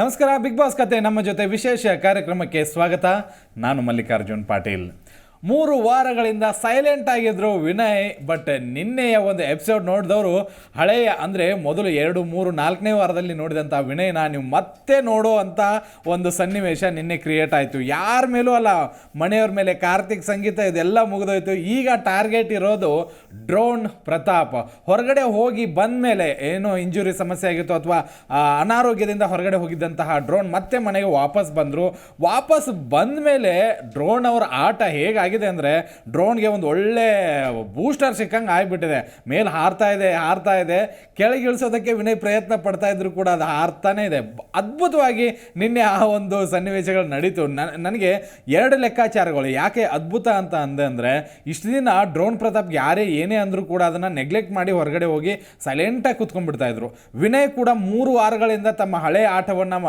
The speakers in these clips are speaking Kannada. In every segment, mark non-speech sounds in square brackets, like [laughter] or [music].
ನಮಸ್ಕಾರ ಬಿಗ್ ಬಾಸ್ ಕತೆ. ನಮ್ಮ ಜೊತೆ ವಿಶೇಷ ಕಾರ್ಯಕ್ರಮಕ್ಕೆ ಸ್ವಾಗತ. ನಾನು ಮಲ್ಲಿಕಾರ್ಜುನ್ ಪಾಟೀಲ್. ಮೂರು ವಾರಗಳಿಂದ ಸೈಲೆಂಟ್ ಆಗಿದ್ರು ವಿನಯ್ ಬಟ್ ನಿನ್ನೆಯ ಒಂದು ಎಪಿಸೋಡ್ ನೋಡಿದವರು ಹಳೆಯ ಅಂದರೆ ಮೊದಲು ಎರಡು, ಮೂರು, ನಾಲ್ಕನೇ ವಾರದಲ್ಲಿ ನೋಡಿದಂಥ ವಿನಯ್ನ ನೀವು ಮತ್ತೆ ನೋಡೋ ಅಂತ ಒಂದು ಸನ್ನಿವೇಶ ನಿನ್ನೆ ಕ್ರಿಯೇಟ್ ಆಯಿತು. ಯಾರ ಮೇಲೂ ಅಲ್ಲ, ಮನೆಯವ್ರ ಮೇಲೆ ಕಾರ್ತಿಕ್ ಸಂಗೀತ ಇದೆಲ್ಲ ಮುಗಿದೋಯ್ತು. ಈಗ ಟಾರ್ಗೆಟ್ ಇರೋದು ಡ್ರೋನ್ ಪ್ರತಾಪ್. ಹೊರಗಡೆ ಹೋಗಿ ಬಂದ ಮೇಲೆ ಏನೋ ಇಂಜುರಿ ಸಮಸ್ಯೆ ಆಗಿತ್ತು ಅಥವಾ ಅನಾರೋಗ್ಯದಿಂದ ಹೊರಗಡೆ ಹೋಗಿದ್ದಂತಹ ಡ್ರೋನ್ ಮತ್ತೆ ಮನೆಗೆ ವಾಪಸ್ ಬಂದರು. ವಾಪಸ್ ಬಂದ ಮೇಲೆ ಡ್ರೋನ್ ಅವರ ಆಟ ಹೇಗಾಗಿದೆ ಅಂದರೆ ಡ್ರೋನ್ಗೆ ಒಂದು ಒಳ್ಳೆ ಬೂಸ್ಟರ್ ಸಿಕ್ಕಂಗೆ ಆಗಿಬಿಟ್ಟಿದೆ. ಮೇಲೆ ಹಾರ್ತಾ ಇದೆ ಹಾರ್ತಾ ಇದೆ. ಕೆಳಗೆ ಇಳಿಸೋದಕ್ಕೆ ವಿನಯ್ ಪ್ರಯತ್ನ ಪಡ್ತಾ ಇದ್ರು ಕೂಡ ಅದು ಹಾರ್ತಾನೇ ಇದೆ. ಅದ್ಭುತವಾಗಿ ನಿನ್ನೆ ಆ ಒಂದು ಸನ್ನಿವೇಶಗಳು ನಡೀತು. ನನಗೆ ಎರಡು ಲೆಕ್ಕಾಚಾರಗಳು. ಯಾಕೆ ಅದ್ಭುತ ಅಂತ ಅಂದೆ ಅಂದರೆ, ಇಷ್ಟು ದಿನ ಡ್ರೋನ್ ಪ್ರತಾಪ್ ಯಾರೇ ಏನೇ ಅಂದರೂ ಕೂಡ ಅದನ್ನು ನೆಗ್ಲೆಕ್ಟ್ ಮಾಡಿ ಹೊರಗಡೆ ಹೋಗಿ ಸೈಲೆಂಟಾಗಿ ಕೂತ್ಕೊಂಡ್ಬಿಡ್ತಾ ಇದ್ರು. ವಿನಯ್ ಕೂಡ ಮೂರು ವಾರಗಳಿಂದ ತಮ್ಮ ಹಳೆಯ ಆಟವನ್ನು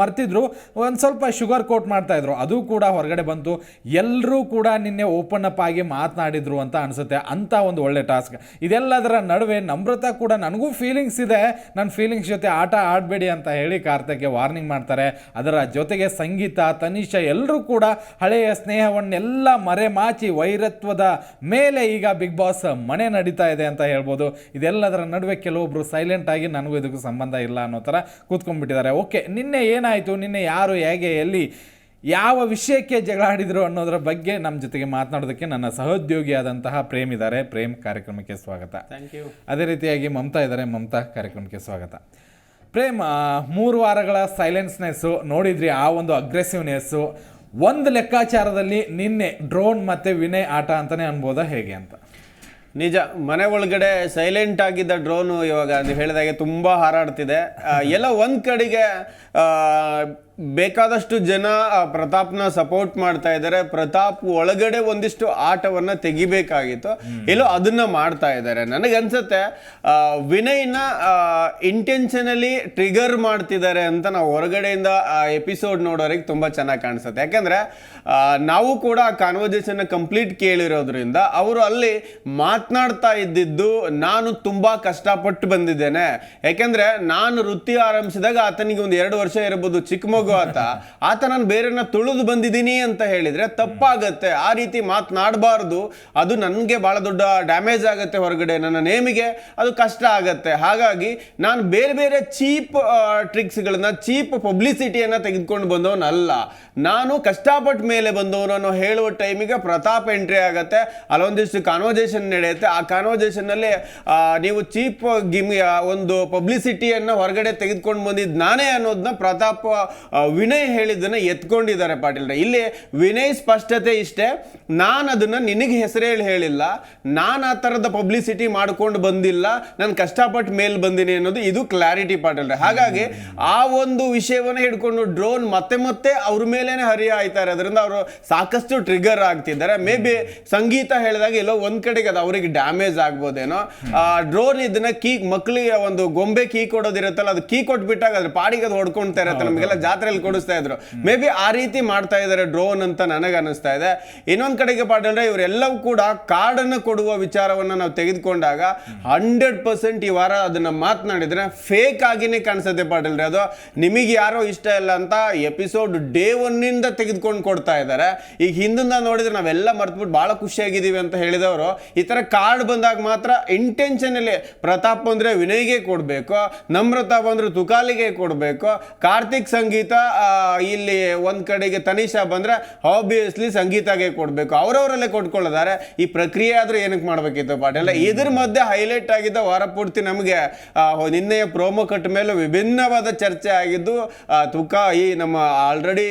ಮರ್ತಿದ್ರು. ಒಂದು ಸ್ವಲ್ಪ ಶುಗರ್ ಕೋಟ್ ಮಾಡ್ತಾ ಇದ್ರು. ಅದು ಕೂಡ ಹೊರಗಡೆ ಬಂತು. ಎಲ್ಲರೂ ಕೂಡ ನಿನ್ನೆ ಓಪನ್ ಅಪ್ ಆಗಿ ಮಾತನಾಡಿದ್ರು ಅಂತ ಅನಿಸುತ್ತೆ. ಅಂತ ಒಂದು ಒಳ್ಳೆ ಟಾಸ್ಕ್ ಇದೆಲ್ಲದರ ನಡುವೆ ನಮ್ರತಾ ಕೂಡ ನನಗೂ ಫೀಲಿಂಗ್ಸ್ ಇದೆ. ನನ್ನ ಫೀಲಿಂಗ್ಸ್ ಜೊತೆ ಆಟ ಆಡಬೇಡಿ ಅಂತ ಹೇಳಿ ಕಾರ್ತಿಕ್ಗೆ ವಾರ್ನಿಂಗ್ ಮಾಡ್ತಾರೆ. ಅದರ ಜೊತೆಗೆ ಸಂಗೀತ, ತನಿಷಾ ಎಲ್ಲರೂ ಕೂಡ ಹಳೆಯ ಸ್ನೇಹವನ್ನೆಲ್ಲ ಮರೆಮಾಚಿ ವೈರತ್ವದ ಮೇಲೆ ಈಗ ಬಿಗ್ ಬಾಸ್ ಮನೆ ನಡೀತಾ ಇದೆ ಅಂತ ಹೇಳ್ಬೋದು. ಇದೆಲ್ಲದರ ನಡುವೆ ಕೆಲವೊಬ್ಬರು ಸೈಲೆಂಟ್ ಆಗಿ ನನಗೂ ಇದಕ್ಕೂ ಸಂಬಂಧ ಇಲ್ಲ ಅನ್ನೋ ಥರ ಕೂತ್ಕೊಂಡ್ಬಿಟ್ಟಿದ್ದಾರೆ. ಓಕೆ, ನಿನ್ನೆ ಏನಾಯಿತು? ನಿನ್ನೆ ಯಾರು ಹೇಗೆ ಎಲ್ಲಿ ಯಾವ ವಿಷಯಕ್ಕೆ ಜಗಳ ಅನ್ನೋದ್ರ ಅನ್ನೋದರ ಬಗ್ಗೆ ನಮ್ಮ ಜೊತೆಗೆ ಮಾತನಾಡೋದಕ್ಕೆ ನನ್ನ ಸಹೋದ್ಯೋಗಿಯಾದಂತಹ ಪ್ರೇಮ್ ಇದ್ದಾರೆ. ಪ್ರೇಮ್ ಕಾರ್ಯಕ್ರಮಕ್ಕೆ ಸ್ವಾಗತ. ಥ್ಯಾಂಕ್ ಯು ಅದೇ ರೀತಿಯಾಗಿ ಮಮತಾ ಇದ್ದಾರೆ. ಮಮತಾ ಕಾರ್ಯಕ್ರಮಕ್ಕೆ ಸ್ವಾಗತ. ಪ್ರೇಮ್ ಮೂರು ವಾರಗಳ ಸೈಲೆನ್ಸ್ನೆಸ್ಸು ನೋಡಿದ್ರಿ ಆ ಒಂದು ಅಗ್ರೆಸಿವ್ನೆಸ್ಸು ಒಂದು ಲೆಕ್ಕಾಚಾರದಲ್ಲಿ ನಿನ್ನೆ ಡ್ರೋನ್ ಮತ್ತು ವಿನಯ್ ಆಟ ಅಂತಲೇ ಅನ್ಬೋದಾ ಹೇಗೆ ಅಂತ? ನಿಜ ಮನೆ ಒಳಗಡೆ ಸೈಲೆಂಟ್ ಆಗಿದ್ದ ಡ್ರೋನು ಇವಾಗ ನೀವು ಹೇಳಿದಾಗೆ ತುಂಬ ಹಾರಾಡ್ತಿದೆ. ಎಲ್ಲ ಒಂದು ಕಡೆಗೆ ಬೇಕಾದಷ್ಟು ಜನ ಪ್ರತಾಪ್ನ ಸಪೋರ್ಟ್ ಮಾಡ್ತಾ ಇದ್ದಾರೆ. ಪ್ರತಾಪ್ ಒಳಗಡೆ ಒಂದಿಷ್ಟು ಆಟವನ್ನ ತೆಗಿಬೇಕಾಗಿತ್ತು. ಎಲ್ಲೋ ಅದನ್ನ ಮಾಡ್ತಾ ಇದ್ದಾರೆ. ನನಗನ್ಸುತ್ತೆ ವಿನಯ್ನ ಇಂಟೆನ್ಷನಲಿ ಟ್ರಿಗರ್ ಮಾಡ್ತಿದ್ದಾರೆ ಅಂತ ನಾವು ಹೊರಗಡೆಯಿಂದ ಎಪಿಸೋಡ್ ನೋಡೋರಿಗೆ ತುಂಬಾ ಚೆನ್ನಾಗಿ ಕಾಣಿಸುತ್ತೆ. ಯಾಕಂದ್ರೆ ನಾವು ಕೂಡ ಆ ಕಾನ್ವರ್ಜೇಷನ್ ಕಂಪ್ಲೀಟ್ ಕೇಳಿರೋದ್ರಿಂದ ಅವರು ಅಲ್ಲಿ ಮಾತನಾಡ್ತಾ ಇದ್ದಿದ್ದು ನಾನು ತುಂಬಾ ಕಷ್ಟಪಟ್ಟು ಬಂದಿದ್ದೇನೆ. ಯಾಕಂದ್ರೆ ನಾನು ವೃತ್ತಿ ಆರಂಭಿಸಿದಾಗ ಆತನಿಗೆ ಒಂದು ಎರಡು ವರ್ಷ ಇರಬಹುದು ಚಿಕ್ಕ ಮಗು ಆತ ಆತ ನಾನು ಬೇರೆನ ತುಳಿದು ಬಂದಿದ್ದೀನಿ ಅಂತ ಹೇಳಿದ್ರೆ ತಪ್ಪಾಗತ್ತೆ. ಆ ರೀತಿ ಮಾತನಾಡಬಾರ್ದು. ಅದು ನನಗೆ ಭಾಳ ದೊಡ್ಡ ಡ್ಯಾಮೇಜ್ ಆಗುತ್ತೆ ಹೊರಗಡೆ, ನನ್ನ ನೇಮಿಗೆ ಅದು ಕಷ್ಟ ಆಗತ್ತೆ. ಹಾಗಾಗಿ ನಾನು ಬೇರೆ ಬೇರೆ ಚೀಪ್ ಟ್ರಿಕ್ಸ್ಗಳನ್ನ ಚೀಪ್ ಪಬ್ಲಿಸಿಟಿಯನ್ನು ತೆಗೆದುಕೊಂಡು ಬಂದವನಲ್ಲ. ನಾನು ಕಷ್ಟಪಟ್ಟ ಮೇಲೆ ಬಂದವನು ಅನ್ನೋ ಹೇಳುವ ಟೈಮಿಗೆ ಪ್ರತಾಪ್ ಎಂಟ್ರಿ ಆಗತ್ತೆ. ಅಲ್ಲೊಂದಿಷ್ಟು ಕಾನ್ವರ್ಜೇಷನ್ ನಡೆಯುತ್ತೆ. ಆ ಕಾನ್ವರ್ಜೇಷನ್ನಲ್ಲಿ ನೀವು ಚೀಪ್ ಗಿಮ್ ಒಂದು ಪಬ್ಲಿಸಿಟಿಯನ್ನು ಹೊರಗಡೆ ತೆಗೆದುಕೊಂಡು ಬಂದಿದ್ದು ನಾನೇ ಅನ್ನೋದನ್ನ ಪ್ರತಾಪ್ ವಿನಯ್ ಹೇಳಿದ್ದನ್ನ ಎತ್ಕೊಂಡಿದ್ದಾರೆ ಪಾಟೀಲ್ರೆ. ಇಲ್ಲಿ ವಿನಯ್ ಸ್ಪಷ್ಟತೆ ಇಷ್ಟೇ. ನಾನು ಅದನ್ನ ನಿನಗೆ ಹೆಸರೇಳಿ ಹೇಳಿಲ್ಲ. ನಾನು ಆ ಥರದ ಪಬ್ಲಿಸಿಟಿ ಮಾಡ್ಕೊಂಡು ಬಂದಿಲ್ಲ. ನಾನು ಕಷ್ಟಪಟ್ಟು ಮೇಲ್ ಬಂದಿನಿ ಅನ್ನೋದು ಇದು ಕ್ಲಾರಿಟಿ ಪಾಟೀಲ್ರೆ. ಹಾಗಾಗಿ ಆ ಒಂದು ವಿಷಯವನ್ನ ಹಿಡ್ಕೊಂಡು ಡ್ರೋನ್ ಮತ್ತೆ ಮತ್ತೆ ಅವ್ರ ಮೇಲೇನೆ ಹರಿಯ ಆಯ್ತಾರೆ. ಅದರಿಂದ ಅವರು ಸಾಕಷ್ಟು ಟ್ರಿಗರ್ ಆಗ್ತಿದ್ದಾರೆ. ಮೇ ಬಿ ಸಂಗೀತ ಹೇಳಿದಾಗ ಎಲ್ಲೋ ಒಂದು ಕಡೆಗೆ ಅದು ಅವ್ರಿಗೆ ಡ್ಯಾಮೇಜ್ ಆಗ್ಬೋದೇನೋ. ಡ್ರೋನ್ ಇದನ್ನ ಕೀ ಮಕ್ಕಳಿಗೆ ಒಂದು ಗೊಂಬೆ ಕೀ ಕೊಡೋದಿರುತ್ತಲ್ಲ ಅದು ಕೀ ಕೊಟ್ಬಿಟ್ಟಾಗ ಅದ್ರ ಪಾಡಿಗೆ ಅದು ಹೊಡ್ಕೊಳ್ತಾ ಇರತ್ತೆ. ನಮಗೆಲ್ಲ ಜಾತ್ರೆಯಲ್ಲಿ ಕೊಡಿಸ್ತಾ ಇದ್ರು. ಮೇ ಬಿ ಆ ರೀತಿ ಮಾಡ್ತಾ ಇದ್ದಾರೆ ಡ್ರೋನ್ ಅಂತ ನನಗೆ ಅನಿಸ್ತಾ ಇದೆ. ಇನ್ನೊಂದ್ ಕಡೆಗೆ ಪಾಟೀಲ್ರೆ ಇವರೆಲ್ಲವೂ ಕೂಡ ಕಾರ್ಡ್ ಅನ್ನು ಕೊಡುವ ವಿಚಾರವನ್ನ ನಾವು ತೆಗೆದುಕೊಂಡಾಗ ಹಂಡ್ರೆಡ್ ಪರ್ಸೆಂಟ್ ಈ ವಾರ ಅದನ್ನ ಮಾತನಾಡಿದ್ರೆ ಫೇಕ್ ಆಗಿನೇ ಕಾಣಿಸುತ್ತೆ ಪಾಟೀಲ್ರೆ ಅದು. ನಿಮಗೆ ಯಾರೋ ಇಷ್ಟ ಇಲ್ಲ ಅಂತ ಎಪಿಸೋಡ್ ಡೇ ಒನ್ನಿಂದ ತೆಗೆದುಕೊಂಡು ಕೊಡ್ತಾ ಇದ್ದಾರೆ ಈಗ ಹಿಂದಿಂದ ನೋಡಿದ್ರೆ ನಾವೆಲ್ಲ ಮರ್ತ್ಬಿಟ್ಟು ಬಹಳ ಖುಷಿಯಾಗಿದ್ದೀವಿ ಅಂತ ಹೇಳಿದವರು. ಈ ತರ ಕಾರ್ಡ್ ಬಂದಾಗ ಮಾತ್ರ ಇಂಟೆನ್ಷನಲ್ಲಿ ಪ್ರತಾಪ್ ಬಂದ್ರೆ ವಿನಯ್ಗೆ ಕೊಡಬೇಕು ನಮ್ರತಾ ಬಂದ್ರೆ ತುಕಾಲಿಗೆ ಕೊಡಬೇಕು, ಕಾರ್ತಿಕ್ ಸಂಗೀತ ಆ, ಇಲ್ಲಿ ಒಂದು ಕಡೆಗೆ ತನಿಷಾ ಬಂದ್ರೆ ಆಬ್ವಿಯಸ್ಲಿ ಸಂಗೀತಗೆ ಕೊಡಬೇಕು. ಅವರವರಲ್ಲೇ ಕೊಟ್ಕೊಳ್ಳೋದಾರೆ. ಈ ಪ್ರಕ್ರಿಯೆ ಆದರೂ ಏನಕ್ಕೆ ಮಾಡ್ಬೇಕಿತ್ತು ಪಾಟೀಲ್ ಇದ್ರ ಮಧ್ಯೆ ಹೈಲೈಟ್ ಆಗಿದ್ದ ವಾರ ಪೂರ್ತಿ ನಮಗೆ ನಿನ್ನೆಯ ಪ್ರೋಮೋ ಕಟ್ ಮೇಲೆ ವಿಭಿನ್ನವಾದ ಚರ್ಚೆ ಆಗಿದ್ದು ತುಕ ತುಕಾ ಈ ನಮ್ಮ ಆಲ್ರೆಡಿ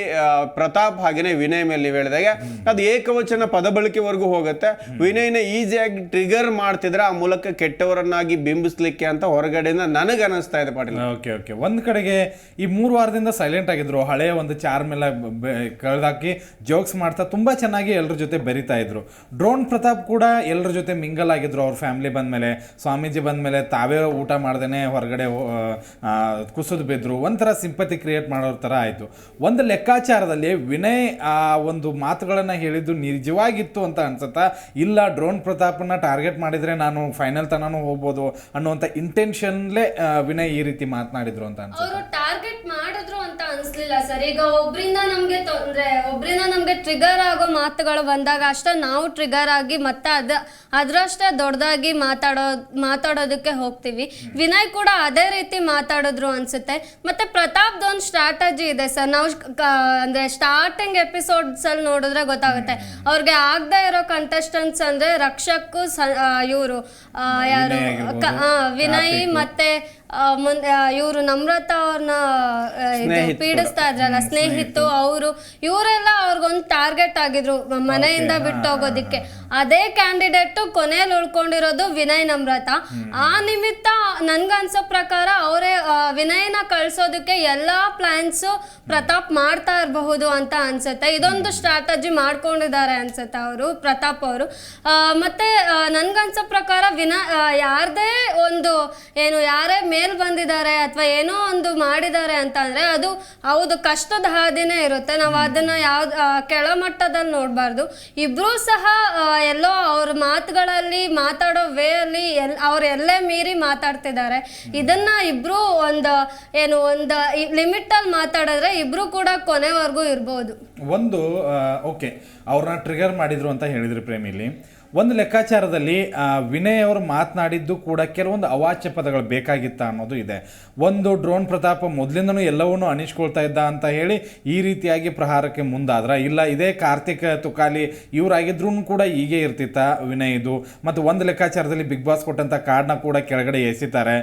ಪ್ರತಾಪ್ ಹಾಗೆಯೇ ವಿನಯ್ ಮೇಲೆ ನೀವು ಹೇಳಿದಾಗೆ ಅದು ಏಕವಚನ ಪದ ಬಳಕೆವರೆಗೂ ಹೋಗುತ್ತೆ. ವಿನಯ್ನ ಈಸಿಯಾಗಿ ಟ್ರಿಗರ್ ಮಾಡ್ತಿದ್ರೆ ಆ ಮೂಲಕ ಕೆಟ್ಟವರನ್ನಾಗಿ ಬಿಂಬಿಸ್ಲಿಕ್ಕೆ ಅಂತ ಹೊರಗಡೆಯಿಂದ ನನಗೆ ಅನಿಸ್ತಾ ಇದೆ ಪಾಟೀಲ್ ಓಕೆ ಓಕೆ. ಒಂದು ಕಡೆಗೆ ಈ ಮೂರು ವಾರದಿಂದ ಸೈಲೆಂಟ್ ಆಗಿದ್ರು. ಹಳೆಯ ಒಂದು ಚಾರ್ ಮೇಲೆ ಕಳೆದಾಕಿ ಜೋಕ್ಸ್ ಮಾಡ್ತಾ ತುಂಬ ಚೆನ್ನಾಗಿ ಎಲ್ಲರ ಜೊತೆ ಬೆರಿತಾ ಇದ್ರು. ಡ್ರೋನ್ ಪ್ರತಾಪ್ ಕೂಡ ಎಲ್ಲರ ಜೊತೆ ಮಿಂಗಲ್ ಆಗಿದ್ರು ಅವ್ರ ಫ್ಯಾಮಿಲಿ ಬಂದಮೇಲೆ. ಸ್ವಾಮೀಜಿ ಬಂದಮೇಲೆ ತಾವೇ ಊಟ ಮಾಡ್ದೇನೆ ಹೊರಗಡೆ ಕುಸಿದು ಬಿದ್ರು. ಒಂಥರ ಸಿಂಪತಿ ಕ್ರಿಯೇಟ್ ಮಾಡೋರ ಥರ ಆಯಿತು. ಒಂದು ಲೆಕ್ಕಾಚಾರದಲ್ಲಿ ವಿನಯ್ ಆ ಒಂದು ಮಾತುಗಳನ್ನು ಹೇಳಿದ್ದು ನಿಜವಾಗಿತ್ತು ಅಂತ ಅನ್ಸುತ್ತಾ? ಇಲ್ಲ, ಡ್ರೋನ್ ಪ್ರತಾಪನ್ನ ಟಾರ್ಗೆಟ್ ಮಾಡಿದರೆ ನಾನು ಫೈನಲ್ ತನೂ ಹೋಗ್ಬೋದು ಅನ್ನುವಂಥ ಇಂಟೆನ್ಷನ್ಲೇ ವಿನಯ್ ಈ ರೀತಿ ಮಾತನಾಡಿದ್ರು ಅಂತ ಅನ್ಸುತ್ತೆ? ಟಾರ್ಗೆಟ್ ಮಾಡಿದ್ರು ಅನ್ಸ್ಲಿಲ್ಲ ಸರ್ ಈಗ ಒಬ್ರಿಂದ ನಮ್ಗೆ ತೊಂದ್ರೆ ಒಬ್ರಿಂದ ನಮ್ಗೆ ಟ್ರಿಗರ್ ಆಗೋ ಮಾತುಗಳು ಬಂದಾಗ ಅಷ್ಟೇ ನಾವು ಟ್ರಿಗರ್ ಆಗಿ ಮತ್ತೆ ಅದ ಅದ್ರಷ್ಟೇ ದೊಡ್ಡದಾಗಿ ಮಾತಾಡೋ ಮಾತಾಡೋದಕ್ಕೆ ಹೋಗ್ತೀವಿ. ವಿನಯ್ ಕೂಡ ಅದೇ ರೀತಿ ಮಾತಾಡಿದ್ರು ಅನ್ಸುತ್ತೆ. ಮತ್ತೆ ಪ್ರತಾಪ್ದೊಂದು ಸ್ಟ್ರಾಟಜಿ ಇದೆ ಸರ್. ನಾವು ಅಂದ್ರೆ ಸ್ಟಾರ್ಟಿಂಗ್ ಎಪಿಸೋಡ್ಸ್ ಅಲ್ಲಿ ನೋಡಿದ್ರೆ ಗೊತ್ತಾಗುತ್ತೆ. ಅವ್ರಿಗೆ ಆಗದೆ ಇರೋ ಕಂಟೆಸ್ಟೆಂಟ್ಸ್ ಅಂದ್ರೆ ಸ ಇವರು ಯಾರು ವಿನಯ್. ಮತ್ತೆ ಮುಂದೆ ಇವರು ನಮ್ರತ ಅವ್ರನ್ನ ಪೀಡಿಸ್ತಾ ಇದ್ರಲ್ಲ ಸ್ನೇಹಿತು ಅವರು ಇವರೆಲ್ಲ ಅವ್ರಿಗೊಂದು ಟಾರ್ಗೆಟ್ ಆಗಿದ್ರು ಮನೆಯಿಂದ ಬಿಟ್ಟು ಹೋಗೋದಿಕ್ಕೆ. ಅದೇ ಕ್ಯಾಂಡಿಡೇಟ್ ಕೊನೆಯಲ್ಲಿ ಉಳ್ಕೊಂಡಿರೋದು ವಿನಯ್ ನಮ್ರತ. ಆ ನಿಮಿತ್ತ ನನ್ಗನ್ಸೋ ಪ್ರಕಾರ ಅವರೇ ವಿನಯ್ನ ಕಳ್ಸೋದಕ್ಕೆ ಎಲ್ಲಾ ಪ್ಲಾನ್ಸ್ ಪ್ರತಾಪ್ ಮಾಡ್ತಾ ಇರಬಹುದು ಅಂತ ಅನ್ಸುತ್ತೆ. ಇದೊಂದು ಸ್ಟ್ರಾಟಜಿ ಮಾಡ್ಕೊಂಡಿದ್ದಾರೆ ಅನ್ಸುತ್ತೆ ಅವರು ಪ್ರತಾಪ್ ಅವರು. ಮತ್ತೆ ನನ್ಗನ್ಸೋ ಪ್ರಕಾರ ವಿನ ಯಾರ್ದೇ ಒಂದು ಏನು ಯಾರೇ ಮೇಲ್ ಬಂದಿದ್ದಾರೆ ಅಥವಾ ಏನೋ ಒಂದು ಮಾಡಿದ್ದಾರೆ ಅಂತ ಅಂದ್ರೆ ಅದು ಹೌದು ಕಷ್ಟದ ಹಾದಿನೇ ಇರುತ್ತೆ. ನಾವು ಅದನ್ನ ಯಾವ್ದು ಕೆಳಮಟ್ಟದಲ್ಲಿ ನೋಡಬಾರ್ದು. ಇಬ್ರು ಸಹ ಎಲ್ಲೋ ಅವ್ರ ಮಾತುಗಳಲ್ಲಿ ಮಾತಾಡೋ ವೇ ಅಲ್ಲಿ ಎಲ್ ಅವ್ರು ಎಲ್ಲೇ ಮೀರಿ ಮಾತಾಡ್ತಿದ್ದಾರೆ. ಇದನ್ನ ಇಬ್ರು ಒಂದು ಏನು ಒಂದು ಲಿಮಿಟ್ ಅಲ್ಲಿ ಮಾತಾಡಿದ್ರೆ ಇಬ್ರು ಕೂಡ ಕೊನೆವರೆಗೂ ಇರ್ಬೋದು. ಒಂದು ಓಕೆ ಅವ್ರನ್ನ ಟ್ರಿಗರ್ ಮಾಡಿದ್ರು ಅಂತ ಹೇಳಿದ್ರಿ ಪ್ರೇಮಿಲಿ. ಒಂದು ಲೆಕ್ಕಾಚಾರದಲ್ಲಿ ವಿನಯ್ ಅವರು ಮಾತನಾಡಿದ್ದು ಕೂಡ ಕೆಲವೊಂದು ಅವಾಚ್ಯ ಪದಗಳು ಬೇಕಾಗಿತ್ತ ಅನ್ನೋದು ಇದೆ. ಒಂದು ಡ್ರೋನ್ ಪ್ರತಾಪ ಮೊದಲಿಂದನೂ ಎಲ್ಲವನ್ನೂ ಅನಿಸ್ಕೊಳ್ತಾ ಇದ್ದ ಅಂತ ಹೇಳಿ ಈ ರೀತಿಯಾಗಿ ಪ್ರಹಾರಕ್ಕೆ ಮುಂದಾದ್ರ, ಇಲ್ಲ ಇದೇ ಕಾರ್ತಿಕ್ ತುಕಾಲಿ ಇವರಾಗಿದ್ರು ಕೂಡ ಹೀಗೆ ಇರ್ತಿತ್ತ ವಿನಯ್ ಇದು. ಮತ್ತು ಒಂದು ಲೆಕ್ಕಾಚಾರದಲ್ಲಿ ಬಿಗ್ ಬಾಸ್ ಕೊಟ್ಟಂಥ ಕಾರ್ಡ್ನ ಕೂಡ ಕೆಳಗಡೆ ಎಸಿತಾರೆ.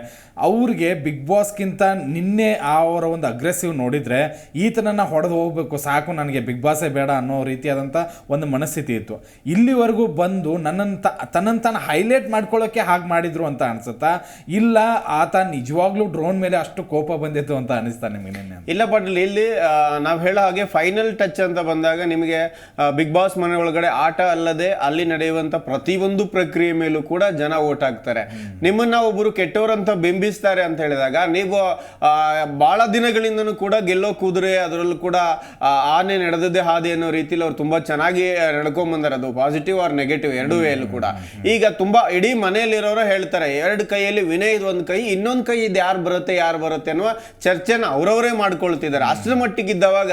ಅವ್ರಿಗೆ ಬಿಗ್ ಬಾಸ್ಗಿಂತ ನಿನ್ನೆ ಅವರ ಒಂದು ಅಗ್ರೆಸಿವ್ ನೋಡಿದರೆ, ಈತನನ್ನು ಹೊಡೆದು ಹೋಗಬೇಕು, ಸಾಕು ನನಗೆ ಬಿಗ್ ಬಾಸೇ ಬೇಡ ಅನ್ನೋ ರೀತಿಯಾದಂಥ ಒಂದು ಮನಸ್ಥಿತಿ ಇತ್ತು. ಇಲ್ಲಿವರೆಗೂ ಬಂದು ನನ್ನನ್ನು ತ ತನ್ನನ್ನು ತಾನು ಹೈಲೈಟ್ ಮಾಡ್ಕೊಳ್ಳೋಕ್ಕೆ ಹಾಗೆ ಮಾಡಿದ್ರು ಅಂತ ಅನ್ಸುತ್ತಾ? ಇಲ್ಲ ಆತ ನಿಜವಾಗ್ಲೂ ಡ್ರೋನ್ ಮೇಲೆ ಅಷ್ಟು ಕೋಪ ಬಂದಿತ್ತು ಅಂತ ಅನಿಸ್ತಾ ನಿಮಗೆ ಇಲ್ಲ ಪಾಟೀಲ್ ಇಲ್ಲಿ ನಾವು ಹೇಳೋ ಹಾಗೆ ಫೈನಲ್ ಟಚ್ ಅಂತ ಬಂದಾಗ ನಿಮಗೆ ಬಿಗ್ ಬಾಸ್ ಮನೆ ಒಳಗಡೆ ಆಟ ಅಲ್ಲದೆ ಅಲ್ಲಿ ನಡೆಯುವಂಥ ಪ್ರತಿಯೊಂದು ಪ್ರಕ್ರಿಯೆ ಮೇಲೂ ಕೂಡ ಜನ ಓಟ್ ಹಾಕ್ತಾರೆ. ನಿಮ್ಮನ್ನ ಒಬ್ಬರು ಕೆಟ್ಟವರಂತ ಬಿಂಬಿಸ್ತಾರೆ ಅಂತ ಹೇಳಿದಾಗ ನೀವು ಭಾಳ ಬಹಳ ದಿನಗಳಿಂದನೂ ಕೂಡ ಗೆಲ್ಲೋ ಕುದುರೆ ಅದರಲ್ಲೂ ಕೂಡ ಆನೆ ನಡೆದದ್ದೇ ಹಾದಿ ಅನ್ನೋ ರೀತಿಲಿ ಅವ್ರು ತುಂಬ ಚೆನ್ನಾಗಿ ನಡ್ಕೊಂಡ್ ಬಂದಾರೆ ಅದು ಪಾಸಿಟಿವ್ ಆರ್ ನೆಗೆಟಿವ್ ಎರಡೂ ವೇಲು ಕೂಡ. ಈಗ ತುಂಬಾ ಇಡೀ ಮನೆಯಲ್ಲಿರೋರು ಹೇಳ್ತಾರೆ ಎರಡು ಕೈಯಲ್ಲಿ ವಿನಯ್ ಒಂದು ಕೈ ಇನ್ನೊಂದು ಕೈ ಇದು ಯಾರು ಬರುತ್ತೆ ಯಾರು ಬರುತ್ತೆ ಅನ್ನುವ ಚರ್ಚೆನ ಅವರವರೇ ಮಾಡ್ಕೊಳ್ತಿದ್ದಾರೆ. ಅಷ್ಟರ ಮಟ್ಟಿಗಿದ್ದವಾಗ ಇದ್ದವಾಗ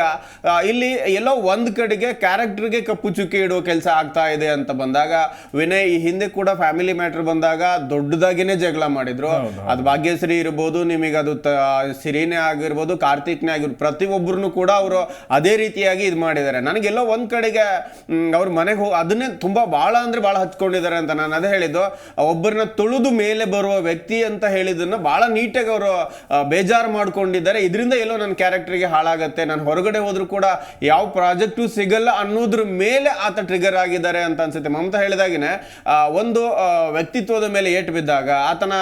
ಇಲ್ಲಿ ಎಲ್ಲೋ ಒಂದ್ ಕಡೆಗೆ ಕ್ಯಾರೆಕ್ಟರ್ಗೆ ಕಪ್ಪು ಚುಕ್ಕಿ ಇಡುವ ಕೆಲಸ ಆಗ್ತಾ ಇದೆ ಅಂತ ಬಂದಾಗ ವಿನಯ್ ಈ ಹಿಂದೆ ಕೂಡ ಫ್ಯಾಮಿಲಿ ಮ್ಯಾಟರ್ ಬಂದಾಗ ದೊಡ್ಡದಾಗಿನೇ ಜಗಳ ಮಾಡಿದ್ರು. ಅದು ಭಾಗ್ಯಶ್ರೀ ಇರ್ಬೋದು ನಿಮಗೆ ಅದು ಸಿರಿನೇ ಆಗಿರ್ಬೋದು ಕಾರ್ತಿಕ್ನೇ ಆಗಿರ್ಬೋದು ಪ್ರತಿಯೊಬ್ಬರನ್ನು ಕೂಡ ಅವರು ಅದೇ ರೀತಿಯಾಗಿ ಇದು ಮಾಡಿದ್ದಾರೆ. ನನಗೆಲ್ಲೋ ಒಂದ್ ಕಡೆಗೆ ಅವ್ರ ಮನೆಗೆ ಹೋಗಿ ಅದನ್ನೇ ತುಂಬಾ ಬಹಳ ಅಂದ್ರೆ ಬಹಳ ಹಚ್ಕೊಂಡಿದ್ದಾರೆ ಅಂತ ನಾನು ಅದೇ ಹೇಳಿದ್ದು. ಒಬ್ಬರನ್ನ ತುಳಿದು ಮೇಲೆ ಬರುವ ವ್ಯಕ್ತಿ ಅಂತ ಹೇಳಿದನ್ನ ಬಹಳ ನೀಟಾಗಿ ಅವರು ಬೇಜಾರು ಮಾಡ್ಕೊಂಡಿದ್ದಾರೆ. ಇದರಿಂದ ಎಲ್ಲೋ ನನ್ನ ಕ್ಯಾರೆಕ್ಟರ್ಗೆ ಹಾಳಾಗತ್ತೆ. ನಾನು ಹೊರಗಡೆ ಹೋದ್ರು ಕೂಡ ಯಾವ ಪ್ರಾಜೆಕ್ಟು ಸಿಗಲ್ಲ ಅನ್ನೋದ್ರ ಮೇಲೆ ಆತ ಟ್ರಿಗರ್ ಆಗಿದ್ದಾರೆ ಅಂತ ಅನ್ಸುತ್ತೆ. ಮಮತಾ ಹೇಳಿದಾಗಿನ ಒಂದು ವ್ಯಕ್ತಿತ್ವದ ಮೇಲೆ ಏಟು ಬಿದ್ದಾಗ, ಆತನ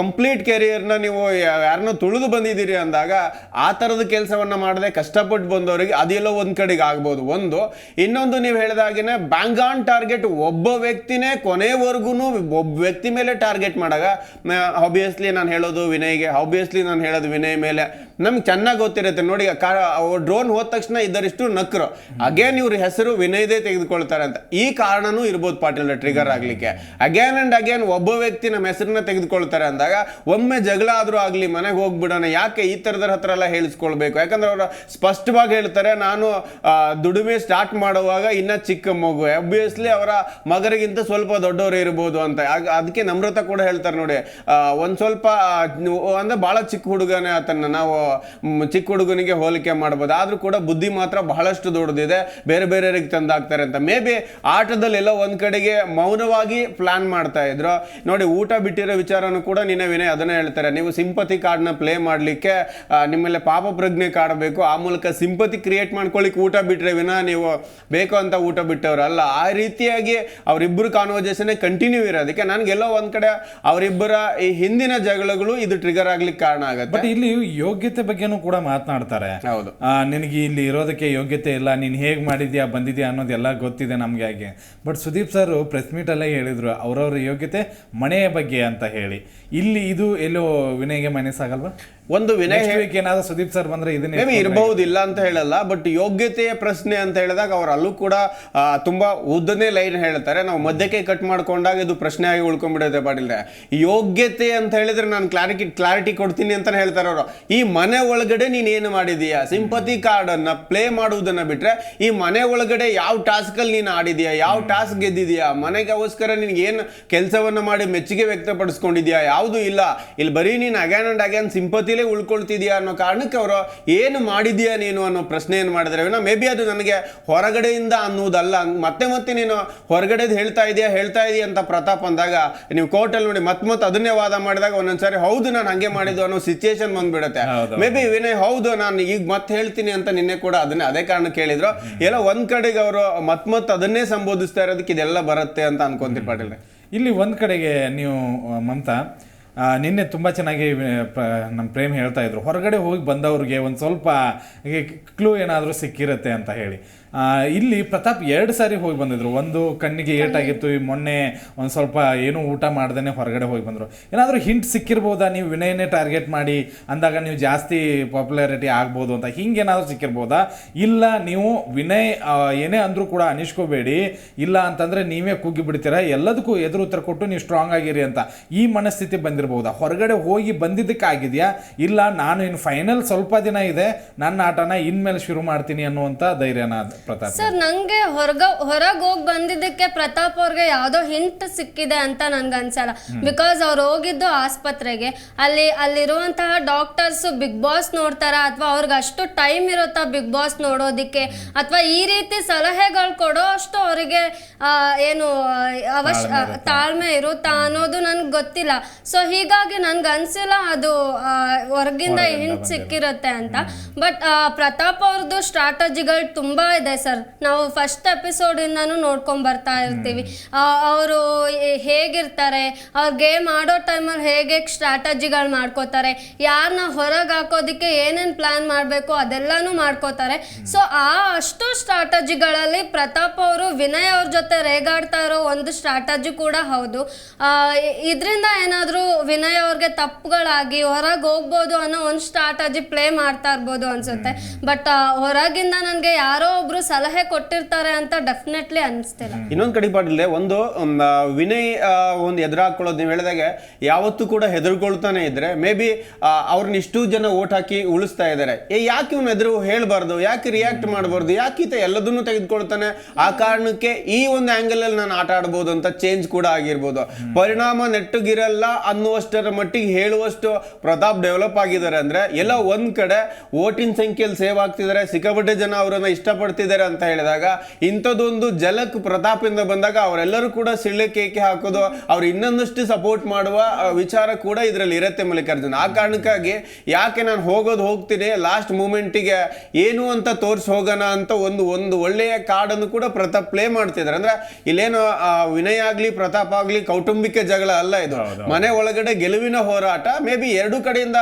ಕಂಪ್ಲೀಟ್ ಕೆರಿಯರ್ನ ನೀವು ಯಾರನ್ನೂ ತುಳಿದು ಬಂದಿದ್ದೀರಿ ಅಂದಾಗ, ಆ ಥರದ ಕೆಲಸವನ್ನು ಮಾಡದೆ ಕಷ್ಟಪಟ್ಟು ಬಂದವರಿಗೆ ಅದೆಲ್ಲೋ ಒಂದು ಕಡೆಗೆ ಆಗ್ಬೋದು. ಒಂದು, ಇನ್ನೊಂದು ನೀವು ಹೇಳಿದಾಗಿನ ಬ್ಯಾಂಗಾನ್ ಟಾರ್ಗೆಟ್ ಒಬ್ಬ ವ್ಯಕ್ತಿನೇ ಕೊನೆವರೆಗೂ ಒಬ್ಬ ವ್ಯಕ್ತಿ ಮೇಲೆ ಟಾರ್ಗೆಟ್ ಮಾಡಾಗ ಆಬ್ವಿಯಸ್ಲಿ ನಾನು ಹೇಳೋದು ವಿನಯ್ಗೆ ಆಬ್ವಿಯಸ್ಲಿ ನಾನು ಹೇಳೋದು ವಿನಯ್ ಮೇಲೆ ನಮ್ಗೆ ಚೆನ್ನಾಗಿ ಗೊತ್ತಿರುತ್ತೆ ನೋಡಿ ಡ್ರೋನ್ ಹೋದ ತಕ್ಷಣ ಇದ್ದರಿಷ್ಟು ನಕ್ರು. ಅಗೇನ್ ಇವ್ರ ಹೆಸರು ವಿನಯದೇ ತೆಗೆದುಕೊಳ್ತಾರೆ ಅಂತ ಈ ಕಾರಣನೂ ಇರ್ಬೋದು ಪಾಟೀಲ್ ಟ್ರಿಗರ್ ಆಗಲಿಕ್ಕೆ. ಅಗೇನ್ ಅಂಡ್ ಅಗೇನ್ ಒಬ್ಬ ವ್ಯಕ್ತಿ ನಮ್ಮ ಹೆಸರನ್ನ ತೆಗೆದುಕೊಳ್ತಾರೆ ಅಂದಾಗ ಒಮ್ಮೆ ಜಗಳ ಆದರೂ ಆಗಲಿ, ಮನೆಗೆ ಹೋಗ್ಬಿಡೋಣ, ಯಾಕೆ ಈ ತರದರ ಹತ್ರ ಎಲ್ಲ ಹೇಳಿಸ್ಕೊಳ್ಬೇಕು? ಯಾಕಂದ್ರೆ ಅವರು ಸ್ಪಷ್ಟವಾಗಿ ಹೇಳ್ತಾರೆ, ನಾನು ದುಡಿಮೆ ಸ್ಟಾರ್ಟ್ ಮಾಡುವಾಗ ಇನ್ನ ಚಿಕ್ಕ ಮಗು. ಅಬ್ವಿಯಸ್ಲಿ ಅವರ ಮಗರಿಗಿಂತ ಸ್ವಲ್ಪ ದೊಡ್ಡವರು ಇರ್ಬೋದು ಅಂತ. ಅದಕ್ಕೆ ನಮ್ರತ ಕೂಡ ಹೇಳ್ತಾರೆ ನೋಡಿ ಒಂದು ಸ್ವಲ್ಪ ಅಂದ್ರೆ ಬಹಳ ಚಿಕ್ಕ ಹುಡುಗನೇ ಆತನ. ನಾವು ಚಿಕ್ಕ ಹುಡುಗನಿಗೆ ಹೋಲಿಕೆ ಮಾಡ್ಬೋದು. ಆದರೂ ಕೂಡ ಬುದ್ಧಿ ಮಾತ್ರ ಬಹಳಷ್ಟು ದೊಡ್ಡದಿದೆ. ಬೇರೆ ಬೇರೆಯವರಿಗೆ ತಂದಾಗ್ತಾರೆ ಅಂತ. ಮೇ ಬಿ ಆಟದಲ್ಲಿ ಎಲ್ಲ ಒಂದು ಕಡೆಗೆ ಮೌನವಾಗಿ ಪ್ಲಾನ್ ಮಾಡ್ತಾ ಇದ್ರು. ನೋಡಿ, ಊಟ ಬಿಟ್ಟಿರೋ ವಿಚಾರನೂ ಕೂಡ ನಿನ್ನೆ ವಿನಯ್ ಅದನ್ನೇ ಹೇಳ್ತಾರೆ. ನೀವು ಸಿಂಪತಿ ಕಾರ್ಡ್ನ ಪ್ಲೇ ಮಾಡ್ಲಿಕ್ಕೆ ನಿಮ್ಮಲ್ಲಿ ಪಾಪ ಪ್ರಜ್ಞೆ ಕಾಡಬೇಕು. ಆ ಮೂಲಕ ಸಿಂಪತಿ ಕ್ರಿಯೇಟ್ ಮಾಡ್ಕೊಳ್ಳಿಕ್ಕೆ ಊಟ ಬಿಟ್ಟರೆ ವಿನ ನೀವು ಬೇಕು ಅಂತ ಊಟ ಬಿಟ್ಟವರಲ್ಲ. ಆ ರೀತಿಯಾಗಿ ಅವರಿಬ್ಬರು ಕಾನ್ವರ್ಜೇಷನ್ ಕಂಟಿನ್ಯೂ ಇರೋದಕ್ಕೆ ನನಗೆಲ್ಲೋ ಒಂದು ಕಡೆ ಅವರಿಬ್ಬರ ಈ ಹಿಂದಿನ ಜಗಳಗಳು ಇದು ಟ್ರಿಗರ್ ಆಗ್ಲಿಕ್ಕೆ ಕಾರಣ ಆಗುತ್ತೆ. ಬಟ್ ಇಲ್ಲಿ ಯೋಗ್ಯತೆ ಬಗ್ಗೆನೂ ಕೂಡ ಮಾತನಾಡ್ತಾರೆ. ಹೌದು. ನಿನಗೆ ಇಲ್ಲಿ ಇರೋದಕ್ಕೆ ಯೋಗ್ಯತೆ ಇಲ್ಲ ನೀನು ಹೇಗೆ ಮಾಡಿದ್ಯಾ ಬಂದಿದ್ಯಾ ಅನ್ನೋದೆಲ್ಲ ಗೊತ್ತಿದೆ ನಮಗೆ ಹಾಗೆ ಬಟ್ ಸುದೀಪ್ ಸರ್ ಪ್ರೆಸ್ ಮೀಟಲ್ಲೇ ಹೇಳಿದರು ಅವರವ್ರ ಯೋಗ್ಯತೆ ಮನೆಯ ಬಗ್ಗೆ ಅಂತ ಹೇಳಿ. ಇಲ್ಲಿ ಇದು ಎಲ್ಲೋ ವಿನಯ್ಗೆ ಮನಸ್ಸಾಗಲ್ವಾ ಒಂದು ವಿನಯ್ ಏನಾದ್ರು ಸುದೀಪ್ ಸರ್ ಬಂದ್ರೆ ಇದನ್ನೇ ಇರಬಹುದು ಇಲ್ಲ ಅಂತ ಹೇಳಲ್ಲ ಬಟ್ ಯೋಗ್ಯತೆಯ ಪ್ರಶ್ನೆ ಅಂತ ಹೇಳಿದಾಗ ಅವ್ರ ಅಲ್ಲೂ ಕೂಡ ತುಂಬಾ ಉದ್ದನೇ ಲೈನ್ ಹೇಳ್ತಾರೆ. ನಾವು ಮಧ್ಯಕ್ಕೆ ಕಟ್ ಮಾಡ್ಕೊಂಡಾಗ ಇದು ಪ್ರಶ್ನೆ ಆಗಿ ಉಳ್ಕೊಂಡ್ಬಿಡುತ್ತೆ ಪಾಟೀಲ್ರೆ. ಯೋಗ್ಯತೆ ಅಂತ ಹೇಳಿದ್ರೆ ನಾನು ಕ್ಲಾರಿಟಿ ಕ್ಲಾರಿಟಿ ಕೊಡ್ತೀನಿ ಅಂತಾನೆ ಹೇಳ್ತಾರೆ ಅವರು. ಈ ಮನೆ ಒಳಗಡೆ ನೀನ್ ಏನು ಮಾಡಿದೀಯಾ? ಸಿಂಪತಿ ಕಾರ್ಡ್ ಅನ್ನ ಪ್ಲೇ ಮಾಡುವುದನ್ನ ಬಿಟ್ರೆ ಈ ಮನೆ ಒಳಗಡೆ ಯಾವ ಟಾಸ್ಕ್ ಅಲ್ಲಿ ನೀನು ಆಡಿದ್ಯಾ? ಯಾವ ಟಾಸ್ಕ್ ಗೆದ್ದಿದ್ಯಾ? ಮನೆಗೋಸ್ಕರ ನಿನ್ಗೆ ಏನು ಕೆಲಸವನ್ನ ಮಾಡಿ ಮೆಚ್ಚುಗೆ ವ್ಯಕ್ತಪಡಿಸ್ಕೊಂಡಿದ್ಯಾ? ಯಾವುದು ಇಲ್ಲ. ಇಲ್ಲಿ ಬರೀ ನೀನು ಅಗ್ಯಾನ್ ಅಂಡ್ ಅಗ್ಯಾನ್ ಸಿಂಪತಿಲೇ ಉಳ್ಕೊಳ್ತಿದ್ಯಾ ಅನ್ನೋ ಕಾರಣಕ್ಕೆ ಅವರು ಏನು ಮಾಡಿದ್ಯಾ ನೀನು ಅನ್ನೋ ಪ್ರಶ್ನೆಯನ್ನು ಮಾಡಿದ್ರೆ. ವಿನ ಮೇ ಬಿ ಅದು ನನಗೆ ಹೊರಗಡೆಯಿಂದ ಅನ್ನುವುದಲ್ಲ. ಮತ್ತೆ ಮತ್ತೆ ನೀನು ಹೊರಗಡೆದು ಹೇಳ್ತಾ ಇದೆಯಾ ಹೇಳ್ತಾ ಇದೆಯಾ ಅಂತ ಪ್ರತಾಪ್ ಅಂದಾಗ, ನೀವು ಕೋರ್ಟಲ್ಲಿ ನೋಡಿ ಮತ್ತೆ ಮತ್ತೆ ಅದನ್ನೇ ವಾದ ಮಾಡಿದಾಗ ಒಂದೊಂದ್ಸರಿ, ಹೌದು, ನಾನು ಹಂಗೆ ಮಾಡಿದ್ದು ಅನ್ನೋ ಸಿಚುಯೇಷನ್ ಬಂದ್ಬಿಡುತ್ತೆ. ಮೇ ಬಿ ವಿನಯ್ ಹೌದು ನಾನು ಈಗ ಮತ್ತೆ ಹೇಳ್ತೀನಿ ಅಂತ ನಿನ್ನೆ ಕೂಡ ಅದನ್ನೇ ಅದೇ ಕಾರಣ ಕೇಳಿದ್ರು. ಎಲ್ಲ ಒಂದ್ ಕಡೆಗೆ ಅವರು ಮತ್ ಮತ್ ಅದನ್ನೇ ಸಂಬೋಧಿಸ್ತಾ ಇರೋದಕ್ಕೆ ಇದೆಲ್ಲ ಬರುತ್ತೆ ಅಂತ ಅನ್ಕೊಂತೀರಿ ಪಾಟೀಲ್ ಇಲ್ಲಿ ಒಂದ್ ಕಡೆಗೆ ನೀವು ಮಮತಾ ನಿನ್ನೆ ತುಂಬ ಚೆನ್ನಾಗಿ ನಮ್ಮ ಪ್ರೇಮ್ ಹೇಳ್ತಾ ಇದ್ರು. ಹೊರಗಡೆ ಹೋಗಿ ಬಂದವ್ರಿಗೆ ಒಂದು ಸ್ವಲ್ಪ ಕ್ಲೂ ಏನಾದರೂ ಸಿಕ್ಕಿರುತ್ತೆ ಅಂತ ಹೇಳಿ. ಇಲ್ಲಿ ಪ್ರತಾಪ್ ಎರಡು ಸಾರಿ ಹೋಗಿ ಬಂದಿದ್ರು. ಒಂದು ಕಣ್ಣಿಗೆ ಏಟಾಗಿತ್ತು ಈ ಮೊನ್ನೆ ಒಂದು ಸ್ವಲ್ಪ ಏನು ಊಟ ಮಾಡ್ದೇನೆ ಹೊರಗಡೆ ಹೋಗಿ ಬಂದರು. ಏನಾದರೂ ಹಿಂಟ್ ಸಿಕ್ಕಿರ್ಬೋದಾ? ನೀವು ವಿನಯನೇ ಟಾರ್ಗೆಟ್ ಮಾಡಿ ಅಂದಾಗ ನೀವು ಜಾಸ್ತಿ ಪಾಪ್ಯುಲಾರಿಟಿ ಆಗ್ಬೋದು ಅಂತ ಹಿಂಗೇನಾದರೂ ಸಿಕ್ಕಿರ್ಬೋದಾ? ಇಲ್ಲ ನೀವು ವಿನಯ್ ಏನೇ ಅಂದರೂ ಕೂಡ ಅನಿಸ್ಕೋಬೇಡಿ. ಇಲ್ಲ ಅಂತಂದರೆ ನೀವೇ ಕುಗ್ಗಿ ಬಿಡ್ತೀರಾ? ಎಲ್ಲದಕ್ಕೂ ಎದುರು ಉತ್ತರ ಕೊಟ್ಟು ನೀವು ಸ್ಟ್ರಾಂಗ್ ಆಗಿರಿ ಅಂತ. ಈ ಮನಸ್ಥಿತಿ ಬಂದಿರ್ಬೋದಾ? ಹೊರಗಡೆ ಹೋಗಿ ಬಂದಿದ್ದಕ್ಕಾಗಿದೆಯಾ? ಇಲ್ಲ ನಾನು ಇನ್ನು ಫೈನಲ್ ಸ್ವಲ್ಪ ದಿನ ಇದೆ. ನನ್ನ ಆಟನ ಇನ್ಮೇಲೆ ಶುರು ಮಾಡ್ತೀನಿ ಅನ್ನುವಂಥ ಧೈರ್ಯನ ಅದು ಪ್ರತಾಪ್ ಸರ್ ನಂಗೆ ಹೊರಗ ಹೊರಗೆ ಹೋಗಿ ಬಂದಿದ್ದಕ್ಕೆ ಪ್ರತಾಪ್ ಅವ್ರಿಗೆ ಯಾವ್ದೋ ಹಿಂಟ್ ಸಿಕ್ಕಿದೆ ಅಂತ ನನ್ಗೆ ಅನ್ಸಲ್ಲ. ಬಿಕಾಸ್ ಅವ್ರು ಹೋಗಿದ್ದು ಆಸ್ಪತ್ರೆಗೆ. ಅಲ್ಲಿ ಅಲ್ಲಿರುವಂತಹ ಡಾಕ್ಟರ್ಸ್ ಬಿಗ್ ಬಾಸ್ ನೋಡ್ತಾರ? ಅಥವಾ ಅವ್ರಿಗೆ ಅಷ್ಟು ಟೈಮ್ ಇರುತ್ತಾ ಬಿಗ್ ಬಾಸ್ ನೋಡೋದಿಕ್ಕೆ? ಅಥವಾ ಈ ರೀತಿ ಸಲಹೆಗಳು ಕೊಡೋ ಅಷ್ಟು ಅವರಿಗೆ ಏನು ಅವಶ್ಯ ತಾಳ್ಮೆ ಇರುತ್ತಾ? ಅನ್ನೋದು ನನ್ಗೆ ಗೊತ್ತಿಲ್ಲ. ಸೊ ಹೀಗಾಗಿ ನನ್ಗೆ ಅನ್ಸಿಲ್ಲ ಅದು ಹೊರಗಿಂದ ಹಿಂಟ್ ಸಿಕ್ಕಿರುತ್ತೆ ಅಂತ. ಬಟ್ ಪ್ರತಾಪ್ ಅವ್ರದ್ದು ಸ್ಟ್ರಾಟಜಿಗಳು ತುಂಬಾ ಇದೆ. ಸರ್ ನಾವು ಫಸ್ಟ್ ಎಪಿಸೋಡ್ ಇಂದಾನು ನೋಡ್ಕೊಂಡ್ ಬರ್ತಾ ಇರ್ತೀವಿ. ಅವರು ಹೇಗಿರ್ತಾರೆ ಅವ್ರ ಗೇಮ್ ಆಡೋ ಟೈಮಲ್ಲಿ ಹೇಗೆ ಸ್ಟ್ರಾಟಜಿಗಳು ಮಾಡ್ಕೋತಾರೆ ಯಾರನ್ನ ಹೊರಗೆ ಹಾಕೋದಿಕ್ಕೆ ಏನೇನು ಪ್ಲಾನ್ ಮಾಡಬೇಕು ಅದೆಲ್ಲನೂ ಮಾಡ್ಕೋತಾರೆ. ಸೊ ಆ ಅಷ್ಟು ಸ್ಟ್ರಾಟಜಿಗಳಲ್ಲಿ ಪ್ರತಾಪ್ ಅವರು ವಿನಯ್ ಅವ್ರ ಜೊತೆ ರೇಗಾಡ್ತಾ ಇರೋ ಒಂದು ಸ್ಟ್ರಾಟಜಿ ಕೂಡ ಹೌದು. ಇದರಿಂದ ಏನಾದರೂ ವಿನಯ್ ಅವ್ರಿಗೆ ತಪ್ಪುಗಳಾಗಿ ಹೊರಗೆ ಹೋಗ್ಬೋದು ಅನ್ನೋ ಒಂದು ಸ್ಟ್ರಾಟಜಿ ಪ್ಲೇ ಮಾಡ್ತಾ ಇರ್ಬೋದು ಅನ್ಸುತ್ತೆ. ಬಟ್ ಹೊರಗಿಂದ ನನಗೆ ಯಾರೋ ಒಬ್ರು ಸಲಹೆ ಕೊಟ್ಟಿರ್ತಾರೆ ಅಂತ ಡೆಫಿನೆಟ್ಲಿ ಅನಿಸ್ತಿಲ್ಲ. ಇನ್ನೊಂದು ಕಡೆ ಪಾಟಿಲ್ರೆ ಒಂದು ಮ್, ಆ, ವಿನಯ್ ಆ, ಒಂದು ಎದುರಾಕೊಳ್ಳೋದು ನೀವು ಹೇಳಿದಾಗೆ ಯಾವತ್ತೂ ಕೂಡ ಹೆದರ್ಕೊಳ್ತಾನೆ ಇದ್ರೆ ಮೇ ಬಿ ಅವ್ರನ್ನ ಇಷ್ಟು ಜನ ಓಟ್ ಹಾಕಿ ಉಳಿಸ್ತಾ ಇದ್ದಾರೆ ಏ ಯಾಕೆ ಇವ್ನ ಎದುರು ಹೇಳ್ಬಾರ್ದು? ಯಾಕೆ ರಿಯಾಕ್ಟ್ ಮಾಡಬಾರ್ದು? ಯಾಕೆ ಈತ ಎಲ್ಲದನ್ನು ತೆಗೆದುಕೊಳ್ತಾನೆ? ಆ ಕಾರಣಕ್ಕೆ ಈ ಒಂದು ಆಂಗಲ್ ಅಲ್ಲಿ ನಾನು ಆಟ ಆಡ್ಬೋದು ಅಂತ ಚೇಂಜ್ ಕೂಡ ಆಗಿರ್ಬೋದು. ಪರಿಣಾಮ ನೆಟ್ಟಗಿರಲ್ಲ ಅನ್ನುವಷ್ಟರ ಮಟ್ಟಿಗೆ ಹೇಳುವಷ್ಟು ಪ್ರತಾಪ್ ಡೆವಲಪ್ ಆಗಿದ್ದಾರೆ ಅಂದ್ರೆ ಎಲ್ಲ ಒಂದ್ ಕಡೆ ಓಟಿನ ಸಂಖ್ಯೆಯಲ್ಲಿ ಸೇವ್ ಆಗ್ತಿದ್ದಾರೆ ಸಿಕ್ಕಾಪಟ್ಟೆ ಜನ ಅವರನ್ನ ಇಷ್ಟಪಡ್ತಿದ್ದಾರೆ. ಅಂತ ಹೇಳಿದಾಗ ಇಂಥದ್ದೊಂದು ಜಲಕ್ ಪ್ರತಾಪಿಂದ ಬಂದಾಗ ಅವರೆಲ್ಲರೂ ಕೂಡ ಸಿಳ್ಳೆ ಕೇಕೆ ಹಾಕೋದು ಅವ್ರು ಇನ್ನೊಂದಷ್ಟು ಸಪೋರ್ಟ್ ಮಾಡುವ ವಿಚಾರ ಕೂಡ ಇದರಲ್ಲಿ ಇರುತ್ತೆ ಮಲ್ಲಿಕಾರ್ಜುನ್. ಆ ಕಾರಣಕ್ಕಾಗಿ ಯಾಕೆ ನಾನು ಹೋಗೋದು ಹೋಗ್ತೀನಿ ಲಾಸ್ಟ್ ಮೂಮೆಂಟಿಗೆ ಏನು ಅಂತ ತೋರ್ಸಿ ಹೋಗೋಣ ಅಂತ ಒಂದು ಒಂದು ಒಳ್ಳೆಯ ಕಾರ್ಡನ್ನು ಕೂಡ ಪ್ರತಾಪ್ ಪ್ಲೇ ಮಾಡ್ತಿದ್ದಾರೆ. ಅಂದ್ರೆ ಇಲ್ಲೇನು ವಿನಯ ವಿನಯ್ ಆಗ್ಲಿ ಪ್ರತಾಪ್ ಆಗ್ಲಿ ಕೌಟುಂಬಿಕ ಜಗಳ ಅಲ್ಲ ಇದು. ಮನೆ ಒಳಗಡೆ ಗೆಲುವಿನ ಹೋರಾಟ ಮೇ ಬಿ ಎರಡು ಕಡೆಯಿಂದ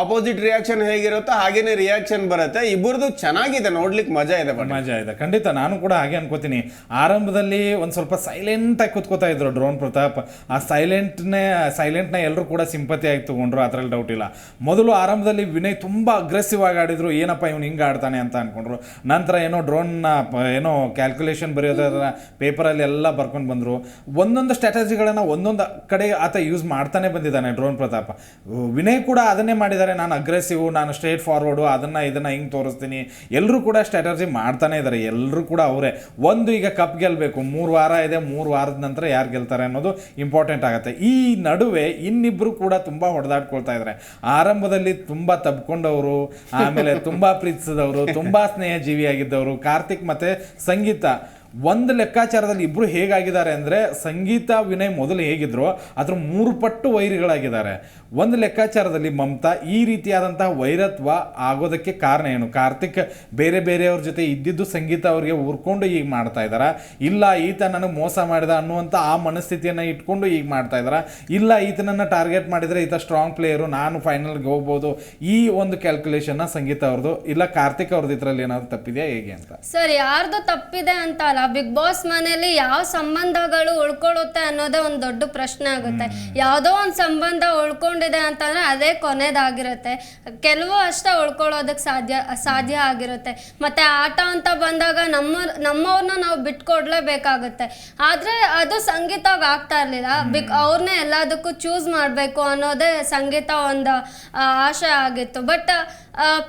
ಆಪೋಸಿಟ್ ರಿಯಾಕ್ಷನ್ ಹೇಗಿರುತ್ತೋ ಹಾಗೇನೆ ರಿಯಾಕ್ಷನ್ ಬರುತ್ತೆ. ಇಬ್ಬರದು ಚೆನ್ನಾಗಿದೆ ನೋಡ್ಲಿಕ್ಕೆ ಮಜಾ ಇದೆ ಬಟ್ ಇದೆ. ಖಂಡಿತ ನಾನು ಕೂಡ ಹಾಗೆ ಅನ್ಕೋತೀನಿ. ಆರಂಭದಲ್ಲಿ ಒಂದು ಸ್ವಲ್ಪ ಸೈಲೆಂಟ್ ಆಗಿ ಕೂತ್ಕೋತಾ ಇದ್ರು ಡ್ರೋನ್ ಪ್ರತಾಪ್. ಆ ಸೈಲೆಂಟ್ನೇ ಸೈಲೆಂಟ್ನ ಎಲ್ಲರೂ ಕೂಡ ಸಿಂಪತಿ ಆಗಿ ತಗೊಂಡ್ರು, ಅದರಲ್ಲಿ ಡೌಟ್ ಇಲ್ಲ. ಮೊದಲು ಆರಂಭದಲ್ಲಿ ವಿನಯ್ ತುಂಬ ಅಗ್ರೆಸಿವ್ ಆಗಿ ಆಡಿದ್ರು, ಏನಪ್ಪ ಇವ್ನು ಹಿಂಗೆ ಆಡ್ತಾನೆ ಅಂತ ಅನ್ಕೊಂಡ್ರು. ನಂತರ ಏನೋ ಡ್ರೋನ್ನ ಏನೋ ಕ್ಯಾಲ್ಕುಲೇಷನ್ ಬರೆಯೋದ್ರ ಪೇಪರಲ್ಲಿ ಎಲ್ಲ ಬರ್ಕೊಂಡು ಬಂದರು. ಒಂದೊಂದು ಸ್ಟ್ರಾಟಜಿಗಳನ್ನು ಒಂದೊಂದು ಕಡೆ ಆತ ಯೂಸ್ ಮಾಡ್ತಾನೆ ಬಂದಿದ್ದಾನೆ ಡ್ರೋನ್ ಪ್ರತಾಪ್. ವಿನಯ್ ಕೂಡ ಅದನ್ನೇ ಮಾಡಿದ್ದಾರೆ ನಾನು ಅಗ್ರೆಸಿವ್ ನಾನು ಸ್ಟ್ರೇಟ್ ಫಾರ್ವರ್ಡು ಅದನ್ನು, ಇದನ್ನು ಹಿಂಗೆ ತೋರಿಸ್ತೀನಿ. ಎಲ್ಲರೂ ಕೂಡ ಸ್ಟ್ರಾಟಜಿ ಮಾಡ್ತಾನೆ ಇದ್ದಾರೆ ಎಲ್ಲರೂ ಕೂಡ ಅವರೇ. ಒಂದು ಈಗ ಕಪ್ ಗೆಲ್ಲಬೇಕು ಮೂರು ವಾರ ಇದೆ, ಮೂರು ವಾರದ ನಂತರ ಯಾರು ಗೆಲ್ತಾರೆ ಅನ್ನೋದು ಇಂಪಾರ್ಟೆಂಟ್ ಆಗುತ್ತೆ. ಈ ನಡುವೆ ಇನ್ನಿಬ್ಬರು ಕೂಡ ತುಂಬ ಹೊಡೆದಾಡ್ಕೊಳ್ತಾ ಇದ್ದಾರೆ ಆರಂಭದಲ್ಲಿ ತುಂಬ ತಬ್ಕೊಂಡವರು, ಆಮೇಲೆ ತುಂಬ ಪ್ರೀತಿಸಿದವರು, ತುಂಬ ಸ್ನೇಹಜೀವಿಯಾಗಿದ್ದವರು, ಕಾರ್ತಿಕ್ ಮತ್ತು ಸಂಗೀತ. ಒಂದು ಲೆಕ್ಕಾಚಾರದಲ್ಲಿ ಇಬ್ಬರು ಹೇಗಾಗಿದ್ದಾರೆ ಅಂದರೆ ಸಂಗೀತ, ವಿನಯ್ ಮೊದಲು ಹೇಗಿದ್ರು, ಅದ್ರ ಮೂರು ಪಟ್ಟು ವೈರಿಗಳಾಗಿದ್ದಾರೆ. ಒಂದು ಲೆಕ್ಕಾಚಾರದಲ್ಲಿ ಮಮತಾ, ಈ ರೀತಿಯಾದಂತಹ ವೈರತ್ವ ಆಗೋದಕ್ಕೆ ಕಾರಣ ಏನು? ಕಾರ್ತಿಕ್ ಬೇರೆ ಬೇರೆಯವ್ರ ಜೊತೆ ಇದ್ದಿದ್ದು ಸಂಗೀತ ಅವರಿಗೆ ಉರ್ಕೊಂಡು ಈಗ ಮಾಡ್ತಾ ಇದ್ದಾರಾ? ಇಲ್ಲ, ಈತ ನನಗೆ ಮೋಸ ಮಾಡಿದ ಅನ್ನುವಂಥ ಆ ಮನಸ್ಥಿತಿಯನ್ನು ಇಟ್ಕೊಂಡು ಈಗ ಮಾಡ್ತಾ ಇದ್ದಾರಾ? ಇಲ್ಲ, ಈತನನ್ನು ಟಾರ್ಗೆಟ್ ಮಾಡಿದರೆ ಈತ ಸ್ಟ್ರಾಂಗ್ ಪ್ಲೇಯರು ನಾನು ಫೈನಲ್ಗೆ ಹೋಗ್ಬೋದು. ಈ ಒಂದು ಕ್ಯಾಲ್ಕುಲೇಷನ್ನ ಸಂಗೀತ ಅವ್ರದ್ದು ಇಲ್ಲ, ಕಾರ್ತಿಕ್ ಅವ್ರದ್ದು ಇದರಲ್ಲಿ ಏನಾದ್ರು ತಪ್ಪಿದೆಯಾ? ಹೇಗೆ ಅಂತ? ಸರ್, ಯಾರ್ದು ತಪ್ಪಿದೆ ಅಂತ ಅಲ್ಲ. ಬಿಗ್ ಬಾಸ್ ಮನೇಲಿ ಯಾವ ಸಂಬಂಧಗಳು ಉಳ್ಕೊಳ್ಳುತ್ತೆ ಅನ್ನೋದೇ ಒಂದು ದೊಡ್ಡ ಪ್ರಶ್ನೆ ಆಗುತ್ತೆ. ಯಾವುದೋ ಒಂದು ಸಂಬಂಧ ಉಳ್ಕೊಂಡಿದೆ ಅಂತಂದ್ರೆ ಅದೇ ಕೊನೆದಾಗಿರುತ್ತೆ. ಕೆಲವು ಅಷ್ಟೇ ಉಳ್ಕೊಳ್ಳೋದಕ್ಕೆ ಸಾಧ್ಯ ಸಾಧ್ಯ ಆಗಿರುತ್ತೆ. ಮತ್ತೆ ಆಟ ಅಂತ ಬಂದಾಗ ನಮ್ಮ ನಮ್ಮವ್ರನ್ನ ನಾವು ಬಿಟ್ಕೊಡ್ಲೇಬೇಕಾಗುತ್ತೆ. ಆದ್ರೆ ಅದು ಸಂಗೀತವಾಗಿ ಆಗ್ತಾ ಇರಲಿಲ್ಲ. ಬಿಕ್ ಅವ್ರನ್ನೇ ಎಲ್ಲದಕ್ಕೂ ಚೂಸ್ ಮಾಡಬೇಕು ಅನ್ನೋದೇ ಸಂಗೀತ ಒಂದು ಆಶೆ ಆಗಿತ್ತು. ಬಟ್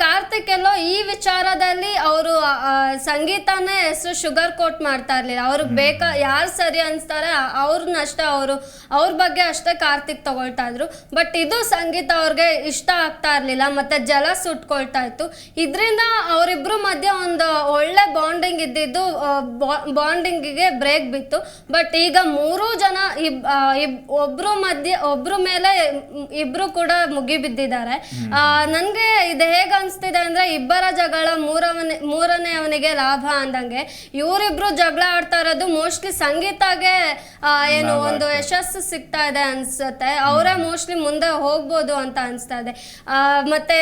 ಕಾರ್ತಿಕ್ ಎಲ್ಲೋ ಈ ವಿಚಾರದಲ್ಲಿ ಅವರು ಸಂಗೀತನೇ ಹೆಸರು ಶುಗರ್ ಕೋಟ್ ಮಾಡ್ತಾ ಇರ್ಲಿಲ್ಲ. ಅವ್ರಿಗೆ ಬೇಕಾ ಯಾರು ಸರಿ ಅನಿಸ್ತಾರೆ ಅವ್ರನ್ನಷ್ಟೇ ಅವರು ಅವ್ರ ಬಗ್ಗೆ ಅಷ್ಟೇ ಕಾರ್ತಿಕ್ ತಗೊಳ್ತಾ ಇದ್ರು. ಬಟ್ ಇದು ಸಂಗೀತ ಅವ್ರಿಗೆ ಇಷ್ಟ ಆಗ್ತಾ ಇರ್ಲಿಲ್ಲ ಮತ್ತು ಜಲ ಸುಟ್ಕೊಳ್ತಾ ಇತ್ತು. ಇದರಿಂದ ಅವರಿಬ್ಬರು ಮಧ್ಯೆ ಒಂದು ಒಳ್ಳೆ ಬಾಂಡಿಂಗ್ ಇದ್ದಿದ್ದು ಬಾಂಡಿಂಗಿಗೆ ಬ್ರೇಕ್ ಬಿತ್ತು. ಬಟ್ ಈಗ ಮೂರೂ ಜನ ಇಬ್ ಇಬ್- ಒಬ್ರು ಮಧ್ಯೆ ಒಬ್ರು ಮೇಲೆ ಇಬ್ಬರು ಇಬ್ರು ಕೂಡ ಮುಗಿ ಬಿದ್ದಿದ್ದಾರೆ ನನಗೆ ಇದು ಹೇಗೆ ಅನಿಸ್ತಿದೆ ಅಂದ್ರೆ ಇಬ್ಬರ ಜಗಳ ಮೂರವನೇ ಮೂರನೇ ಅವನಿಗೆ ಲಾಭ ಅಂದಂಗೆ. ಇವರಿಬ್ರು ಜಗಳ ಆಡ್ತಾ ಇರೋದು ಮೋಸ್ಟ್ಲಿ ಸಂಗೀತಗೆ ಏನು ಒಂದು ಯಶಸ್ಸು ಸಿಗ್ತಾ ಇದೆ ಅನ್ಸುತ್ತೆ. ಅವರೇ ಮೋಸ್ಟ್ಲಿ ಮುಂದೆ ಹೋಗ್ಬೋದು ಅಂತ ಅನಿಸ್ತಾ ಇದೆ. ಮತ್ತೆ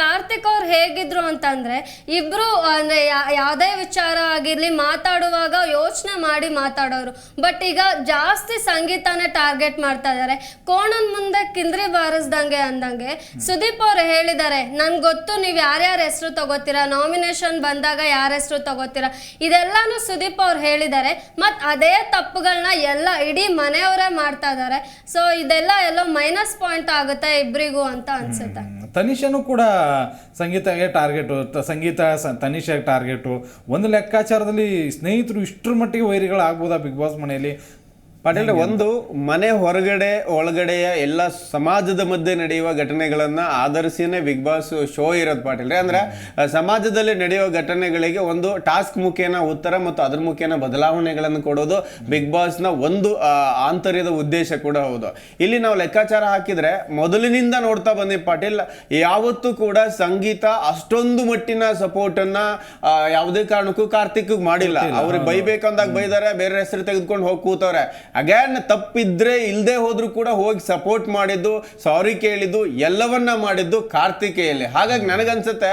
ಕಾರ್ತಿಕ್ ಅವ್ರು ಹೇಗಿದ್ರು ಅಂತಂದ್ರೆ ಇಬ್ರು ಅಂದ್ರೆ ಯಾವುದೇ ವಿಚಾರ ಆಗಿರಲಿ ಮಾತಾಡುವಾಗ ಯೋಚನೆ ಮಾಡಿ ಮಾತಾಡೋರು. ಬಟ್ ಈಗ ಜಾಸ್ತಿ ಸಂಗೀತನೇ ಟಾರ್ಗೆಟ್ ಮಾಡ್ತಾ ಇದ್ದಾರೆ ಕೋಣನ್ ಮುಂದೆ ಕಿಂದ್ರಿ ಬಾರಿಸ್ದಂಗೆ ಅಂದಂಗೆ ಸುದೀಪ್ ಅವ್ರು ಹೇಳಿದ್ದಾರೆ ನನ್ಗೆ ಗೊತ್ತು, ನೀವು ಯಾರ್ಯಾರ ಹೆಸರು ತಗೋತೀರಾ? ನಾಮಿನೇಷನ್ ಬಂದಾಗ ಯಾರ ಹೆಸರು ತಗೋತೀರಾ? ಇದೆಲ್ಲಾನು ಸುದೀಪ್ ಅವ್ರು ಹೇಳಿದ್ದಾರೆ. ಮತ್ತು ಅದೇ ತಪ್ಪುಗಳನ್ನ ಎಲ್ಲ ಇಡೀ ಮನೆಯವರೇ ಮಾಡ್ತಾ ಇದ್ದಾರೆ. ಸೊ ಇದೆಲ್ಲ ಎಲ್ಲೋ ಮೈನಸ್ ಪಾಯಿಂಟ್ ಆಗುತ್ತೆ ಇಬ್ರಿಗೂ ಅಂತ ಅನ್ಸುತ್ತೆ. ತನಿಷನು ಕೂಡ ಸಂಗೀತಗೆ ಟಾರ್ಗೆಟು ಸಂಗೀತ ತನಿಷ ತನಿಷಾಗೆ ಟಾರ್ಗೆಟು ಒಂದು ಲೆಕ್ಕಾಚಾರದಲ್ಲಿ ಸ್ನೇಹಿತರು ಇಷ್ಟರ ಮಟ್ಟಿಗೆ ವೈರಿಗಳಾಗ್ಬೋದಾ ಬಿಗ್ ಬಾಸ್ ಮನೆಯಲ್ಲಿ? ಪಾಟೀಲ್ ಒಂದು ಮನೆ ಹೊರಗಡೆ ಒಳಗಡೆಯ ಎಲ್ಲ ಸಮಾಜದ ಮಧ್ಯೆ ನಡೆಯುವ ಘಟನೆಗಳನ್ನ ಆಧರಿಸಿನೇ ಬಿಗ್ ಬಾಸ್ ಶೋ ಇರೋದು ಪಾಟೀಲ್ ಅಂದ್ರೆ ಸಮಾಜದಲ್ಲಿ ನಡೆಯುವ ಘಟನೆಗಳಿಗೆ ಒಂದು ಟಾಸ್ಕ್ ಮುಖೇನ ಉತ್ತರ ಮತ್ತು ಅದ್ರ ಮುಖೇನ ಬದಲಾವಣೆಗಳನ್ನು ಕೊಡೋದು ಬಿಗ್ ಬಾಸ್ನ ನ ಒಂದು ಆಂತರ್ಯದ ಉದ್ದೇಶ ಕೂಡ ಹೌದು. ಇಲ್ಲಿ ನಾವು ಲೆಕ್ಕಾಚಾರ ಹಾಕಿದ್ರೆ ಮೊದಲಿನಿಂದ ನೋಡ್ತಾ ಬಂದಿ ಪಾಟೀಲ್ ಯಾವತ್ತೂ ಕೂಡ ಸಂಗೀತ ಅಷ್ಟೊಂದು ಮಟ್ಟಿನ ಸಪೋರ್ಟ್ ಅನ್ನ ಯಾವುದೇ ಕಾರಣಕ್ಕೂ ಕಾರ್ತಿಕ್ ಮಾಡಿಲ್ಲ. ಅವ್ರಿಗೆ ಬೈಬೇಕಂದಾಗ ಬೈದಾರೆ ಬೇರೆ ಹೆಸರು ತೆಗೆದುಕೊಂಡು ಹೋಗಿ ಕೂತವ್ರೆ. ಅಗೇನ್ ತಪ್ಪಿದ್ರೆ ಇಲ್ಲದೆ ಹೋದರೂ ಕೂಡ ಹೋಗಿ ಸಪೋರ್ಟ್ ಮಾಡಿದ್ದು ಸಾರಿ ಕೇಳಿದ್ದು, ಎಲ್ಲವನ್ನ ಮಾಡಿದ್ದು ಕಾರ್ತಿಕೆಯಲ್ಲಿ. ಹಾಗಾಗಿ ನನಗನ್ಸುತ್ತೆ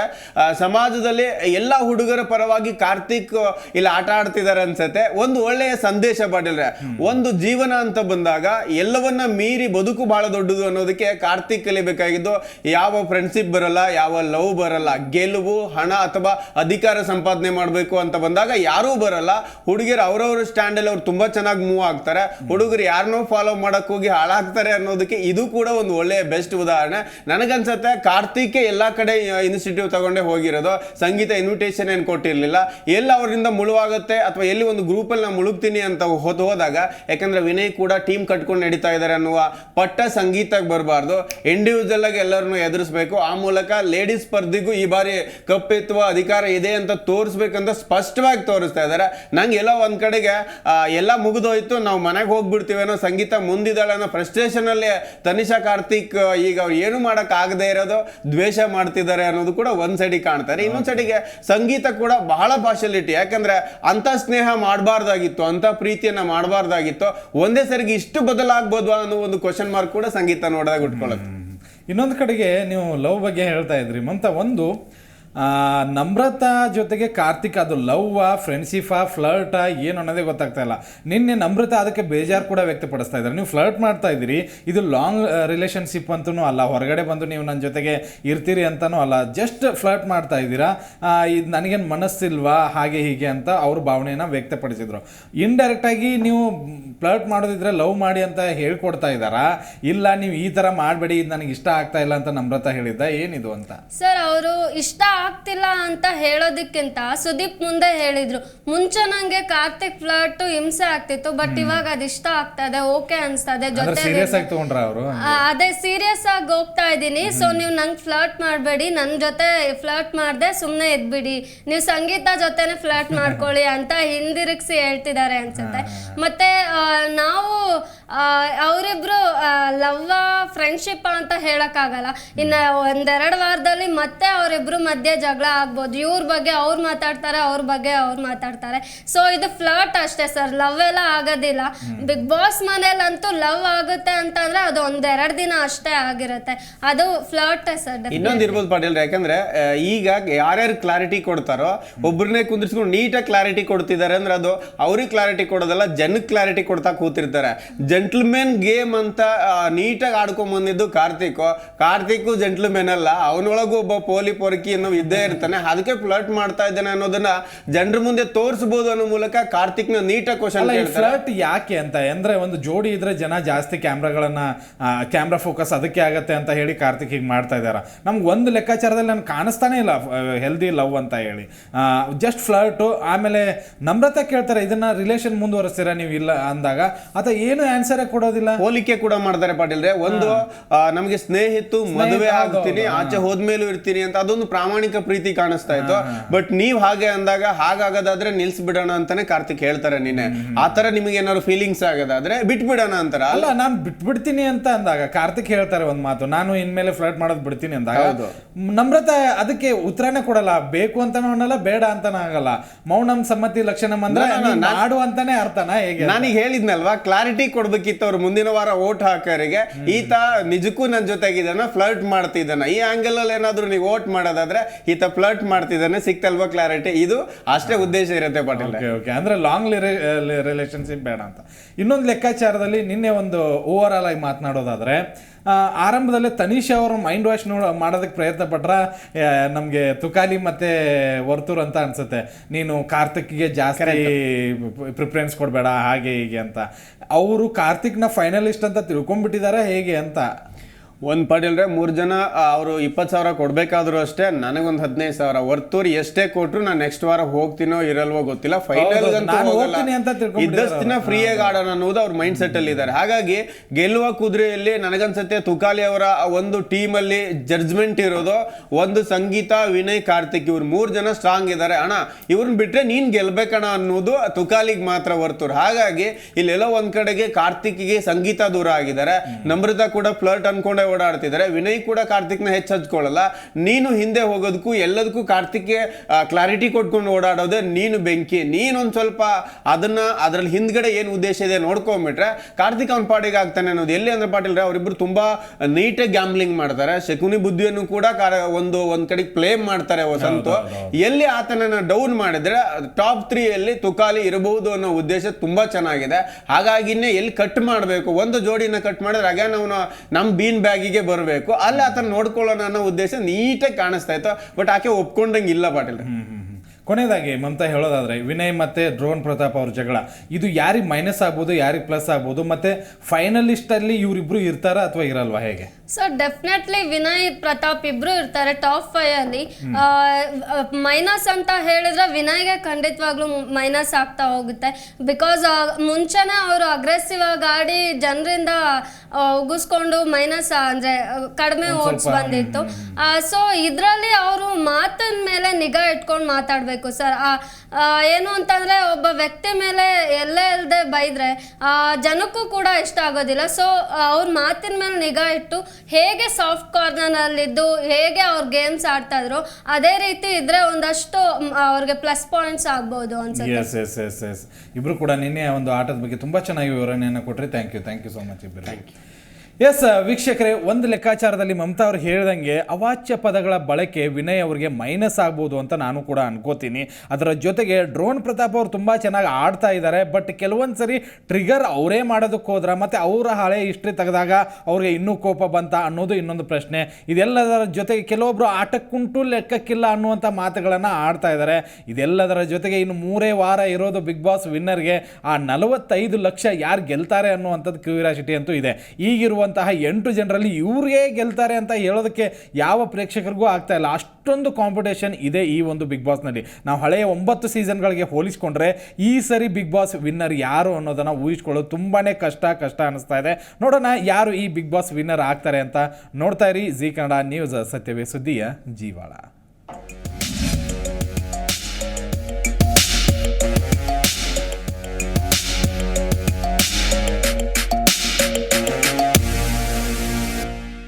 ಸಮಾಜದಲ್ಲಿ ಎಲ್ಲ ಹುಡುಗರ ಪರವಾಗಿ ಕಾರ್ತಿಕ್ ಇಲ್ಲಿ ಆಟ ಆಡ್ತಿದ್ದಾರೆ ಅನ್ಸುತ್ತೆ ಒಂದು ಒಳ್ಳೆಯ ಸಂದೇಶ ಪಾಟಿಲ್ರೆ ಒಂದು ಜೀವನ ಅಂತ ಬಂದಾಗ ಎಲ್ಲವನ್ನ ಮೀರಿ ಬದುಕು ಬಹಳ ದೊಡ್ಡದು ಅನ್ನೋದಕ್ಕೆ ಕಾರ್ತಿಕ್ ಕಲಿಬೇಕಾಗಿದ್ದು ಯಾವ ಫ್ರೆಂಡ್ಶಿಪ್ ಬರಲ್ಲ, ಯಾವ ಲವ್ ಬರಲ್ಲ. ಗೆಲುವು, ಹಣ ಅಥವಾ ಅಧಿಕಾರ ಸಂಪಾದನೆ ಮಾಡಬೇಕು ಅಂತ ಬಂದಾಗ ಯಾರೂ ಬರಲ್ಲ. ಹುಡುಗಿಯರು ಅವರವ್ರ ಸ್ಟ್ಯಾಂಡಲ್ಲಿ ಅವ್ರು ತುಂಬ ಚೆನ್ನಾಗಿ ಮೂವ್ ಆಗ್ತಾರೆ. ಹುಡುಗರು ಯಾರನ್ನೋ ಫಾಲೋ ಮಾಡಕ್ ಹೋಗಿ ಹಾಳಾಗ್ತಾರೆ ಅನ್ನೋದಕ್ಕೆ ಇದು ಕೂಡ ಒಂದು ಒಳ್ಳೆಯ ಬೆಸ್ಟ್ ಉದಾಹರಣೆ. ನನಗನ್ಸತ್ತೆ ಕಾರ್ತಿಕ್ ಎಲ್ಲ ಕಡೆ ಇನ್ಸ್ಟಿಟ್ಯೂಟ್ ತಗೊಂಡೇ ಹೋಗಿರೋದು. ಸಂಗೀತ ಇನ್ವಿಟೇಷನ್ ಏನು ಕೊಟ್ಟಿರಲಿಲ್ಲ. ಎಲ್ಲಿ ಅವರಿಂದ ಮುಳುವಾಗುತ್ತೆ ಅಥವಾ ಎಲ್ಲಿ ಒಂದು ಗ್ರೂಪಲ್ಲಿ ನಾನು ಮುಳುಗ್ತೀನಿ ಅಂತ ಹೊತ್ತು ಹೋದಾಗ, ಯಾಕಂದ್ರೆ ವಿನಯ್ ಕೂಡ ಟೀಮ್ ಕಟ್ಕೊಂಡು ನಡೀತಾ ಇದ್ದಾರೆ ಅನ್ನುವ ಪಟ್ಟ ಸಂಗೀತಕ್ಕೆ ಬರಬಾರ್ದು. ಇಂಡಿವಿಜುವಲ್ ಆಗಿ ಎಲ್ಲರನ್ನು ಎದುರಿಸಬೇಕು. ಆ ಮೂಲಕ ಲೇಡೀಸ್ ಸ್ಪರ್ಧಿಗೂ ಈ ಬಾರಿ ಕಪ್ಪೆತ್ತುವ ಅಧಿಕಾರ ಇದೆ ಅಂತ ತೋರಿಸ್ಬೇಕಂತ ಸ್ಪಷ್ಟವಾಗಿ ತೋರಿಸ್ತಾ ಇದ್ದಾರೆ ನಂಗೆ ಎಲ್ಲ ಒಂದ್ ಕಡೆಗೆ ಎಲ್ಲ ಮುಗಿದೋಯ್ತು. ನಾವು ಮನೆಗೆ ಹೋಗ್ಬಿಡ್ತೀವಿ ಅನ್ನೋ ಸಂಗೀತ ಮುಂದಿದ್ದಾಳೆ ಅನ್ನೋ ಫ್ರಸ್ಟ್ರೇಷನಲ್ಲಿ ತನಿಷಾ ಕಾರ್ತಿಕ್ ಈಗ ಅವ್ರು ಏನು ಮಾಡೋಕ್ಕಾಗದೇ ಆಗದೆ ಇರೋದು ದ್ವೇಷ ಮಾಡ್ತಿದ್ದಾರೆ ಅನ್ನೋದು ಕೂಡ ಒಂದು ಸೈಡಿಗೆ ಕಾಣ್ತಾರೆ ಇನ್ನೊಂದು ಸೈಡಿಗೆ ಸಂಗೀತ ಕೂಡ ಬಹಳ ಪಾರ್ಶಲಿಟಿ ಯಾಕಂದ್ರೆ ಅಂಥ ಸ್ನೇಹ ಮಾಡಬಾರ್ದಾಗಿತ್ತು ಅಂತ ಪ್ರೀತಿಯನ್ನು ಮಾಡಬಾರ್ದಾಗಿತ್ತು ಒಂದೇ ಸರಿಗೆ ಇಷ್ಟು ಬದಲಾಗ್ಬೋದು ಅನ್ನೋ ಒಂದು ಕ್ವಶನ್ ಮಾರ್ಕ್ ಕೂಡ ಸಂಗೀತ ನೋಡಿದಾಗ ಉಟ್ಕೊಳ್ಳುತ್ತೆ ಇನ್ನೊಂದು ಕಡೆಗೆ ನೀವು ಲವ್ ಬಗ್ಗೆ ಹೇಳ್ತಾ ಇದ್ರಿ. ಮಂತ ಒಂದು ನಮ್ರತಾ ಜೊತೆಗೆ ಕಾರ್ತಿಕ್, ಅದು ಲವ್ವಾ ಫ್ರೆಂಡ್ಶಿಫಾ ಫ್ಲರ್ಟಾ ಏನು ಅನ್ನೋದೇ ಗೊತ್ತಾಗ್ತಾ ಇಲ್ಲ. ನಿನ್ನೆ ನಮ್ರತಾ ಅದಕ್ಕೆ ಬೇಜಾರು ಕೂಡ ವ್ಯಕ್ತಪಡಿಸ್ತಾ ಇದ್ದಾರೆ. ನೀವು ಫ್ಲರ್ಟ್ ಮಾಡ್ತಾ ಇದ್ದೀರಿ. ಇದು ಲಾಂಗ್ ರಿಲೇಷನ್ಶಿಪ್ ಅಂತೂ ಅಲ್ಲ. ಹೊರಗಡೆ ಬಂದು ನೀವು ನನ್ನ ಜೊತೆಗೆ ಇರ್ತೀರಿ ಅಂತಲೂ ಅಲ್ಲ. ಜಸ್ಟ್ ಫ್ಲರ್ಟ್ ಮಾಡ್ತಾ ಇದ್ದೀರಾ. ಇದು ನನಗೇನು ಮನಸ್ಸಿಲ್ವಾ? ಹಾಗೆ, ಹೀಗೆ ಅಂತ ಅವ್ರ ಭಾವನೆಯನ್ನು ವ್ಯಕ್ತಪಡಿಸಿದರು. ಇಂಡೈರೆಕ್ಟಾಗಿ ನೀವು ಫ್ಲರ್ಟ್ ಮಾಡೋದಿದ್ರೆ ಲವ್ ಮಾಡಿ ಅಂತ ಹೇಳ್ಕೊಡ್ತಾ ಇದ್ದಾರಾ? ಇಲ್ಲ, ನೀವು ಈ ಥರ ಮಾಡಬೇಡಿ. ಇದು ನನಗೆ ಇಷ್ಟ ಆಗ್ತಾ ಇಲ್ಲ ಅಂತ ನಮ್ರತಾ ಹೇಳಿದ್ದ. ಏನಿದು ಅಂತ? ಸರ್, ಅವರು ಇಷ್ಟ ಆಗ್ತಿಲ್ಲ ಅಂತ ಹೇಳೋದಕ್ಕಿಂತ ಸುದೀಪ್ ಮುಂದೆ ಹೇಳಿದ್ರು. ಮುಂಚೆ ನಂಗೆ ಕಾರ್ತಿಕ್ ಫ್ಲರ್ಟ್ ಹಿಂಸೆ ಆಗ್ತಿತ್ತು ಬಟ್ ಇವಾಗ ಅದ್ ಇಷ್ಟ ಆಗ್ತಾ ಇದೆ ಓಕೆ ಅನ್ಸ್ತದೆ ಜೊತೆ ಸೀರಿಯಸ್ ಆಗಿ ತಗೊಂಡ್ರ ಅವರು? ಆ, ಅದೇ ಸೀರಿಯಸ್ ಆಗಿ ಹೋಗ್ತಾ ಇದ್ದೀನಿ ಸೊ ನೀವು ನಂಗೆ ಫ್ಲರ್ಟ್ ಮಾಡಬೇಡಿ ನನ್ನ ಜೊತೆ ಫ್ಲರ್ಟ್ ಮಾಡ್ದೆ ಸುಮ್ಮನೆ ಎದ್ಬಿಡಿ ನೀವು ಸಂಗೀತ ಜೊತೆನೆ ಫ್ಲರ್ಟ್ ಮಾಡ್ಕೊಳ್ಳಿ ಅಂತ ಹಿಂದಿರುಗಿಸಿ ಹೇಳ್ತಿದ್ದಾರೆ ಅನ್ಸುತ್ತೆ. [laughs] ಮತ್ತೆ ನಾವು ಅವರಿಬ್ರು ಲವ್ ಫ್ರೆಂಡ್ಶಿಪ್ ಅಂತ ಹೇಳಕ್ಕಾಗಲ್ಲ. ಇನ್ನ ಒಂದೆರಡು ವಾರದಲ್ಲಿ ಮತ್ತೆ ಅವರಿಬ್ರು ಮಧ್ಯೆ ಜಗಳ ಆಗ್ಬೋದು. ಇವ್ರ ಬಗ್ಗೆ ಅವ್ರು ಮಾತಾಡ್ತಾರೆ ಅವ್ರ ಬಗ್ಗೆ ಅವ್ರು ಮಾತಾಡ್ತಾರೆ. ಸೊ ಇದು ಫ್ಲರ್ಟ್ ಅಷ್ಟೇ ಸರ್ ಲವ್ ಎಲ್ಲ ಆಗೋದಿಲ್ಲ. ಬಿಗ್ ಬಾಸ್ ಮನೇಲಂತೂ ಲವ್ ಆಗುತ್ತೆ ಅಂತಂದ್ರೆ ಅದು ಒಂದೆರಡು ದಿನ ಅಷ್ಟೇ ಆಗಿರುತ್ತೆ. ಅದು ಫ್ಲರ್ಟ್ ಸರ್ ಇನ್ನೊಂದು ಇರ್ಬೋದು ಪಾಟೀಲ್ ಯಾಕಂದ್ರೆ ಈಗ ಯಾರ್ಯಾರು ಕ್ಲಾರಿಟಿ ಕೊಡ್ತಾರೋ ಒಬ್ಬರನ್ನೇ ಕುಂದಿರ್ಸ್ಕೊಂಡು ನೀಟಾಗಿ ಕ್ಲಾರಿಟಿ ಕೊಡ್ತಿದ್ದಾರೆ ಅಂದ್ರೆ ಅದು ಅವ್ರಿಗೆ ಕ್ಲಾರಿಟಿ ಕೊಡೋದಲ್ಲ ಜನಕ್ಕೆ ಕ್ಲಾರಿಟಿ ಕೊಡ್ತಾ ಕೂತಿರ್ತಾರೆ. ಜೆಂಟ್ಲ್ಮೆನ್ ಗೇಮ್ ಅಂತ ನೀಟಾಗಿ ಆಡ್ಕೊಂಡ್ ಬಂದಿದ್ದು ಕಾರ್ತಿಕ್. ಕಾರ್ತಿಕ್ ಜೆಂಟ್ಲ್ಮೆನ್ ಅಲ್ಲ ಅವನೊಳಗೂ ಒಬ್ಬ ಪೋಲಿ ಪೊರಕಿ ಅನ್ನೋ ಇದ್ದೇ ಇರ್ತಾನೆ. ಅದಕ್ಕೆ ಫ್ಲರ್ಟ್ ಮಾಡ್ತಾ ಇದ್ದಾನೆ ಅನ್ನೋದನ್ನ ಜನರ ಮುಂದೆ ತೋರಿಸಬಹುದು ಅನ್ನೋ ಮೂಲಕ ಕಾರ್ತಿಕ್ನ ನೀಟಾಗಿ ಕ್ವಶನ್ ಫ್ಲರ್ಟ್ ಯಾಕೆ ಅಂತ ಅಂದ್ರೆ ಒಂದು ಜೋಡಿ ಇದ್ರೆ ಜನ ಜಾಸ್ತಿ ಕ್ಯಾಮ್ರಾಗಳನ್ನ ಕ್ಯಾಮ್ರಾ ಫೋಕಸ್ ಅದಕ್ಕೆ ಆಗತ್ತೆ ಅಂತ ಹೇಳಿ ಕಾರ್ತಿಕ್ ಹೀಗೆ ಮಾಡ್ತಾ ಇದಾರ ನಮ್ಗೆ ಒಂದು ಲೆಕ್ಕಾಚಾರದಲ್ಲಿ ನನ್ಗೆ ಕಾಣಿಸ್ತಾನೆ ಇಲ್ಲ ಹೆಲ್ದಿ ಲವ್ ಅಂತ ಹೇಳಿ. ಜಸ್ಟ್ ಫ್ಲರ್ಟು ಆಮೇಲೆ ನಮ್ರತೆ ಕೇಳ್ತಾರೆ ಇದನ್ನ ರಿಲೇಷನ್ ಮುಂದುವರಿಸ್ತೀರಾ ನೀವು ಇಲ್ಲ ಅಂದಾಗ ಅಥವಾ ಏನು ಆನ್ಸರೇ ಕೊಡೋದಿಲ್ಲ. ಹೋಲಿಕೆ ಕೂಡ ಮಾಡ್ತಾರೆ ಪಾಟೀಲ್ರೆ. ಒಂದು ನಮಗೆ ಸ್ನೇಹಿತು ಮದುವೆ ಆಗ್ತೀನಿ ಆಚೆ ಹೋದ್ಮೇಲೂ ಇರ್ತೀನಿ ಅಂತ ಅದೊಂದು ಪ್ರಾಮಾಣಿಕ ಪ್ರೀತಿ ಕಾಣಿಸ್ತಾ ಇತ್ತು. ಬಟ್ ನೀವ್ ಹಾಗೆ ಅಂದಾಗ ಹಾಗಾಗದಾದ್ರೆ ನಿಲ್ಸ್ಬಿಡೋಣ ಅಂತಾನೆ ಕಾರ್ತಿಕ್ ಹೇಳ್ತಾರೆ ನೀನೆ ಆತರ ನಿಮಗೆ ಏನಾದ್ರು ಫೀಲಿಂಗ್ಸ್ ಆಗದಾದ್ರೆ ಬಿಟ್ಬಿಡೋಣ ಅಂತಾರ? ಅಲ್ಲ ನಾನು ಬಿಟ್ಬಿಡ್ತೀನಿ ಅಂತ ಅಂದಾಗ ಕಾರ್ತಿಕ್ ಹೇಳ್ತಾರೆ ಒಂದ್ ಮಾತು ನಾನು ಇನ್ಮೇಲೆ ಫ್ಲರ್ಟ್ ಮಾಡೋದು ಬಿಡ್ತೀನಿ ಅಂದಾಗ. ನಮ್ರತೆ ಅದಕ್ಕೆ ಉತ್ತರನೇ ಕೊಡಲ್ಲ ಬೇಕು ಅಂತಾನೂ ಅನ್ನಲ್ಲ ಬೇಡ ಅಂತಾನೂ ಆಗಲ್ಲ. ಮೌನಂ ಸಮ್ಮತಿ ಲಕ್ಷಣಂ ಅಂದ್ರೆ ಮಾಡು ಅಂತಾನೆ ಅರ್ಥನಾ ಹೇಗೆ ನಾನೀಗ ಹೇಳಿದ್ನಲ್ವಾ ಕ್ಲಾರಿಟಿ ಕೊಡ್ಬೇಕಿತ್ತು ಅವ್ರು ಮುಂದಿನ ವಾರ ಓಟ್ ಹಾಕೋರಿಗೆ ಈತ ನಿಜಕ್ಕೂ ನನ್ನ ಜೊತೆಗಿದ್ದಾನ ಫ್ಲರ್ಟ್ ಮಾಡ್ತಿದ್ದಾನ ಈ ಆಂಗಲ್ ಅಲ್ಲಿ ಏನಾದ್ರು ನೀವು ಓಟ್ ಮಾಡೋದಾದ್ರೆ ಈತ ಫ್ಲರ್ಟ್ ಮಾಡ್ತಿದ್ದಾನೆ ಸಿಕ್ತಲ್ವಾ ಕ್ಲಾರಿಟಿ ಇದು ಅಷ್ಟೇ ಉದ್ದೇಶ ಇರುತ್ತೆ ಪಾಟೀಲ್. ಓಕೆ ಅಂದ್ರೆ ಲಾಂಗ್ ರಿಲೇಶನ್ಶಿಪ್ ಬೇಡ ಅಂತ. ಇನ್ನೊಂದು ಲೆಕ್ಕಾಚಾರದಲ್ಲಿ ನಿನ್ನೆ ಒಂದು ಓವರ್ ಆಲ್ ಆಗಿ ಮಾತನಾಡೋದಾದ್ರೆ ಆರಂಭದಲ್ಲಿ ಆರಂಭದಲ್ಲೇ ತನೀಶ್ ಅವರು ಮೈಂಡ್ ವಾಶ್ ನೋಡ ಮಾಡೋದಕ್ಕೆ ಪ್ರಯತ್ನ ಪಟ್ರ ನಮಗೆ ತುಕಾಲಿ ಮತ್ತೆ ವರ್ತೂರ್ ಅಂತ ಅನ್ಸುತ್ತೆ. ನೀನು ಕಾರ್ತಿಕ್ಗೆ ಜಾಸ್ತಿ ಪ್ರಿಫರೆನ್ಸ್ ಕೊಡಬೇಡ ಹಾಗೆ ಹೀಗೆ ಅಂತ. ಅವರು ಕಾರ್ತಿಕ್ನ ಫೈನಲಿಸ್ಟ್ ಅಂತ ತಿಳ್ಕೊಂಡ್ಬಿಟ್ಟಿದ್ದಾರೆ ಹೇಗೆ ಅಂತ. ಒಂದ್ ಪಾಟೀಲ್ರೆ ಮೂರು ಜನ ಅವರು ಇಪ್ಪತ್ತು ಸಾವಿರ ಕೊಡಬೇಕಾದ್ರೂ ಅಷ್ಟೇ ನನಗೊಂದು ಹದಿನೈದು ಸಾವಿರ. ವರ್ತೂರು ಎಷ್ಟೇ ಕೊಟ್ಟರು ನಾನು ನೆಕ್ಸ್ಟ್ ವಾರ ಹೋಗ್ತೀನೋ ಇರಲ್ವೋ ಗೊತ್ತಿಲ್ಲ. ಫೈನಲ್ ಇದ್ದಷ್ಟಿನ ನಾನು ಹೋಗ್ತೀನಿ ಅಂತ ತಿಳ್ಕೊಂಡ್ಬಿಟ್ಟಿದ್ದಾರೆ ಇದ್ದಷ್ಟು ದಿನ ಫ್ರೀ ಆಗಿ ಆಡೋಣ ಅನ್ನೋದು ಅವ್ರ ಮೈಂಡ್ ಸೆಟ್ ಅಲ್ಲಿ ಇದ್ದಾರೆ. ಹಾಗಾಗಿ ಗೆಲ್ಲುವ ಕುದುರೆಯಲ್ಲಿ ನನಗನ್ಸತ್ತೆ ತುಕಾಲಿ ಅವರ ಒಂದು ಟೀಮ್ ಅಲ್ಲಿ ಜಡ್ಜ್ಮೆಂಟ್ ಇರೋದು ಒಂದು ಸಂಗೀತ ವಿನಯ್ ಕಾರ್ತಿಕ್ ಇವ್ರು ಮೂರು ಜನ ಸ್ಟ್ರಾಂಗ್ ಇದ್ದಾರೆ. ಅಣ್ಣ ಇವ್ರನ್ನ ಬಿಟ್ರೆ ನೀನ್ ಗೆಲ್ಬೇಕಣ ಅನ್ನೋದು ತುಕಾಲಿಗೆ ಮಾತ್ರ ವರ್ತೂರ್ ಹಾಗಾಗಿ ಇಲ್ಲೆಲ್ಲೋ ಒಂದ್ ಕಡೆಗೆ ಕಾರ್ತಿಕ್ಗೆ ಸಂಗೀತ ದೂರ ಆಗಿದ್ದಾರೆ. ನಮ್ರತಾ ಕೂಡ ಫ್ಲರ್ಟ್ ಅನ್ಕೊಂಡೇ ಓಡಾಡ್ತಿದ್ದಾರೆ. ವಿನಯ್ ಕೂಡ ಕಾರ್ತಿಕ್ನ ಹೆಚ್ಚು ಹಚ್ಕೊಳ್ಳಲ್ಲ. ನೀನು ಹಿಂದೆ ಹೋಗೋದಕ್ಕೂ ಎಲ್ಲದಕ್ಕೂ ಕಾರ್ತಿಕ್ಗೆ ಕ್ಲಾರಿಟಿ ಕೊಟ್ಕೊಂಡು ಓಡಾಡೋದೇ ನೀನು ಬೆಂಕಿ. ನೀನೊಂದು ಸ್ವಲ್ಪ ಅದನ್ನ ಅದ್ರಲ್ಲಿ ಹಿಂದ್ಗಡೆ ಏನು ಉದ್ದೇಶ ಇದೆ ನೋಡ್ಕೊಂಡ್ಬಿಟ್ರೆ ಕಾರ್ತಿಕ್ ಅವ್ನ ಪಾಡಿಗೆ ಆಗ್ತಾನೆ ಅನ್ನೋದು. ಎಲ್ಲಿ ಅಂದ್ರೆ ಪಾಟೀಲ್ ಅವರಿಬ್ಬರು ತುಂಬಾ ನೀಟಾಗಿ ಗ್ಯಾಮ್ಲಿಂಗ್ ಮಾಡ್ತಾರೆ. ಶಕುನಿ ಬುದ್ಧಿಯನ್ನು ಕೂಡ ಕಾರ- ಒಂದು ಒಂದ್ ಕಡೆಗೆ ಪ್ಲೇ ಮಾಡ್ತಾರೆ ವಸಂತು. ಎಲ್ಲಿ ಆತನನ್ನ ಡೌನ್ ಮಾಡಿದ್ರೆ ಟಾಪ್ ತ್ರೀ ಅಲ್ಲಿ ತುಕಾಲಿ ಇರಬಹುದು ಅನ್ನೋ ಉದ್ದೇಶ ತುಂಬಾ ಚೆನ್ನಾಗಿದೆ. ಹಾಗಾಗಿನೇ ಎಲ್ಲಿ ಕಟ್ ಮಾಡಬೇಕು? ಒಂದು ಜೋಡಿನ ಕಟ್ ಮಾಡಿದ್ರೆ ಅಗೇನ್ ಅವನು ನಮ್ ಬೀನ್ ಬ್ಯಾಗಿಗೆ ಬರಬೇಕು. ಅಲ್ಲಿ, ಆತನ ನೋಡ್ಕೊಳ್ಳೋಣ ಅನ್ನೋ ಉದ್ದೇಶ ನೀಟಾಗಿ ಕಾಣಿಸ್ತಾ ಇತ್ತು. ಬಟ್ ಆಕೆ ಒಪ್ಕೊಂಡಂಗೆ ಇಲ್ಲ ಪಾಟೀಲ್. ಕೊನೆಯದಾಗಿ ಮಮತಾ ಹೇಳೋದಾದ್ರೆ ವಿನಯ್ ಮತ್ತೆ ಡ್ರೋನ್ ಪ್ರತಾಪ್ ಅವ್ರ ಜಗಳ. ಇದು ಯಾರಿಗೆ ಮೈನಸ್ ಆಗ್ಬೋದು ಯಾರಿಗೆ ಪ್ಲಸ್ ಆಗ್ಬೋದು ಮತ್ತೆ ಫೈನಲಿಸ್ಟಲ್ಲಿ ಇವರಿಬ್ಬರು ಇರ್ತಾರಾ ಅಥವಾ ಇರಲ್ವಾ ಹೇಗೆ? ಸೊ ಡೆಫಿನೆಟ್ಲಿ ವಿನಯ್ ಪ್ರತಾಪ್ ಇಬ್ರು ಇರ್ತಾರೆ ಟಾಪ್ ಫೈವ್ ಅಲ್ಲಿ. ಮೈನಸ್ ಅಂತ ಹೇಳಿದ್ರೆ ವಿನಯ್ಗೆ ಖಂಡಿತವಾಗ್ಲೂ ಮೈನಸ್ ಆಗ್ತಾ ಹೋಗುತ್ತೆ. ಬಿಕಾಸ್ ಮುಂಚೆನೆ ಅವರು ಅಗ್ರೆಸಿವ್ ಆಗಿ ಆಡಿ ಜನರಿಂದ ಉಗಿಸ್ಕೊಂಡು ಮೈನಸ್ ಅಂದ್ರೆ ಕಡಿಮೆ ಓಟ್ಸ್ ಬಂದಿತ್ತು. ಸೊ ಇದರಲ್ಲಿ ಅವರು ಮಾತನ್ ಮೇಲೆ ನಿಗಾ ಇಟ್ಕೊಂಡು ಮಾತಾಡಬೇಕು. ಸರ್. ಏನು ಅಂತಂದ್ರೆ ಒಬ್ಬ ವ್ಯಕ್ತಿ ಮೇಲೆ ಎಲ್ಲೇ ಇಲ್ಲದೆ ಬೈದರೆ ಆ, ಜನಕ್ಕೂ ಕೂಡ ಇಷ್ಟ ಆಗೋದಿಲ್ಲ. ಸೊ ಅವ್ರ ಮಾತಿನ ಮೇಲೆ ನಿಗಾ ಇಟ್ಟು ಹೇಗೆ ಸಾಫ್ಟ್ ಕಾರ್ನರ್ನಲ್ಲಿದ್ದು ಹೇಗೆ ಅವ್ರ ಗೇಮ್ಸ್ ಆಡ್ತಾಯಿದ್ರು ಅದೇ ರೀತಿ ಇದ್ದರೆ ಒಂದಷ್ಟು ಅವ್ರಿಗೆ ಪ್ಲಸ್ ಪಾಯಿಂಟ್ಸ್ ಆಗ್ಬೋದು ಅನ್ಸುತ್ತೆ. ಎಸ್ ಎಸ್ ಎಸ್ ಎಸ್ ಇಬ್ಬರು ಕೂಡ ನಿನ್ನೆ ಒಂದು ಆಟದ ಬಗ್ಗೆ ತುಂಬ ಚೆನ್ನಾಗಿ ವಿವರಣೆಯನ್ನು ಕೊಟ್ಟರೆ thank you thank you so much ಇಬ್ಬರು ಎಸ್ ವೀಕ್ಷಕರೇ, ಒಂದು ಲೆಕ್ಕಾಚಾರದಲ್ಲಿ ಮಮತಾ ಅವ್ರು ಹೇಳ್ದಂಗೆ ಅವಾಚ್ಯ ಪದಗಳ ಬಳಕೆ ವಿನಯ್ ಅವರಿಗೆ ಮೈನಸ್ ಆಗ್ಬೋದು ಅಂತ ನಾನು ಕೂಡ ಅನ್ಕೋತೀನಿ. ಅದರ ಜೊತೆಗೆ ಡ್ರೋನ್ ಪ್ರತಾಪ್ ಅವರು ತುಂಬ ಚೆನ್ನಾಗಿ ಆಡ್ತಾ ಇದ್ದಾರೆ. ಬಟ್ ಕೆಲವೊಂದು ಸರಿ ಟ್ರಿಗರ್ ಅವರೇ ಮಾಡೋದಕ್ಕೆ ಹೋದ್ರ ಮತ್ತು ಅವರ ಹಳೆ ಹಿಸ್ಟ್ರಿ ತೆಗೆದಾಗ ಅವ್ರಿಗೆ ಇನ್ನೂ ಕೋಪ ಬಂತ ಅನ್ನೋದು ಇನ್ನೊಂದು ಪ್ರಶ್ನೆ. ಇದೆಲ್ಲದರ ಜೊತೆಗೆ ಕೆಲವೊಬ್ಬರು ಆಟಕ್ಕುಂಟು ಲೆಕ್ಕಕ್ಕಿಲ್ಲ ಅನ್ನುವಂಥ ಮಾತುಗಳನ್ನು ಆಡ್ತಾ ಇದ್ದಾರೆ. ಇದೆಲ್ಲದರ ಜೊತೆಗೆ ಇನ್ನು ಮೂರೇ ವಾರ ಇರೋದು ಬಿಗ್ ಬಾಸ್ ವಿನ್ನರ್ಗೆ ಆ ನಲವತ್ತೈದು ಲಕ್ಷ ಯಾರು ಗೆಲ್ತಾರೆ ಅನ್ನುವಂಥದ್ದು ಕ್ಯೂರಿಯಾಸಿಟಿ ಅಂತೂ ಇದೆ. ಈಗಿರುವಂತಹ ಎಂಟು ಜನರಲ್ಲಿ ಇವರೇ ಗೆಲ್ತಾರೆ ಅಂತ ಹೇಳೋದಕ್ಕೆ ಯಾವ ಪ್ರೇಕ್ಷಕರಿಗೂ ಆಗ್ತಾ ಇಲ್ಲ. ಅಷ್ಟೊಂದು ಕಾಂಪಿಟೇಷನ್ ಇದೆ ಈ ಒಂದು ಬಿಗ್ ಬಾಸ್ನಲ್ಲಿ ನಾವು ಹಳೆಯ ಒಂಬತ್ತು ಸೀಸನ್ಗಳಿಗೆ ಹೋಲಿಸ್ಕೊಂಡ್ರೆ ಈ ಸರಿ ಬಿಗ್ ಬಾಸ್ ವಿನ್ನರ್ ಯಾರು ಅನ್ನೋದನ್ನು ಊಹಿಸ್ಕೊಳ್ಳೋದು ತುಂಬಾ ಕಷ್ಟ ಕಷ್ಟ ಅನಿಸ್ತಾ ಇದೆ. ನೋಡೋಣ ಯಾರು ಈ ಬಿಗ್ ಬಾಸ್ ವಿನ್ನರ್ ಆಗ್ತಾರೆ ಅಂತ ನೋಡ್ತಾ ಇರಿ. ಜಿ ಕನ್ನಡ ನ್ಯೂಸ್ ಸತ್ಯವೇ ಸುದ್ದಿಯ ಜೀವಾಳ.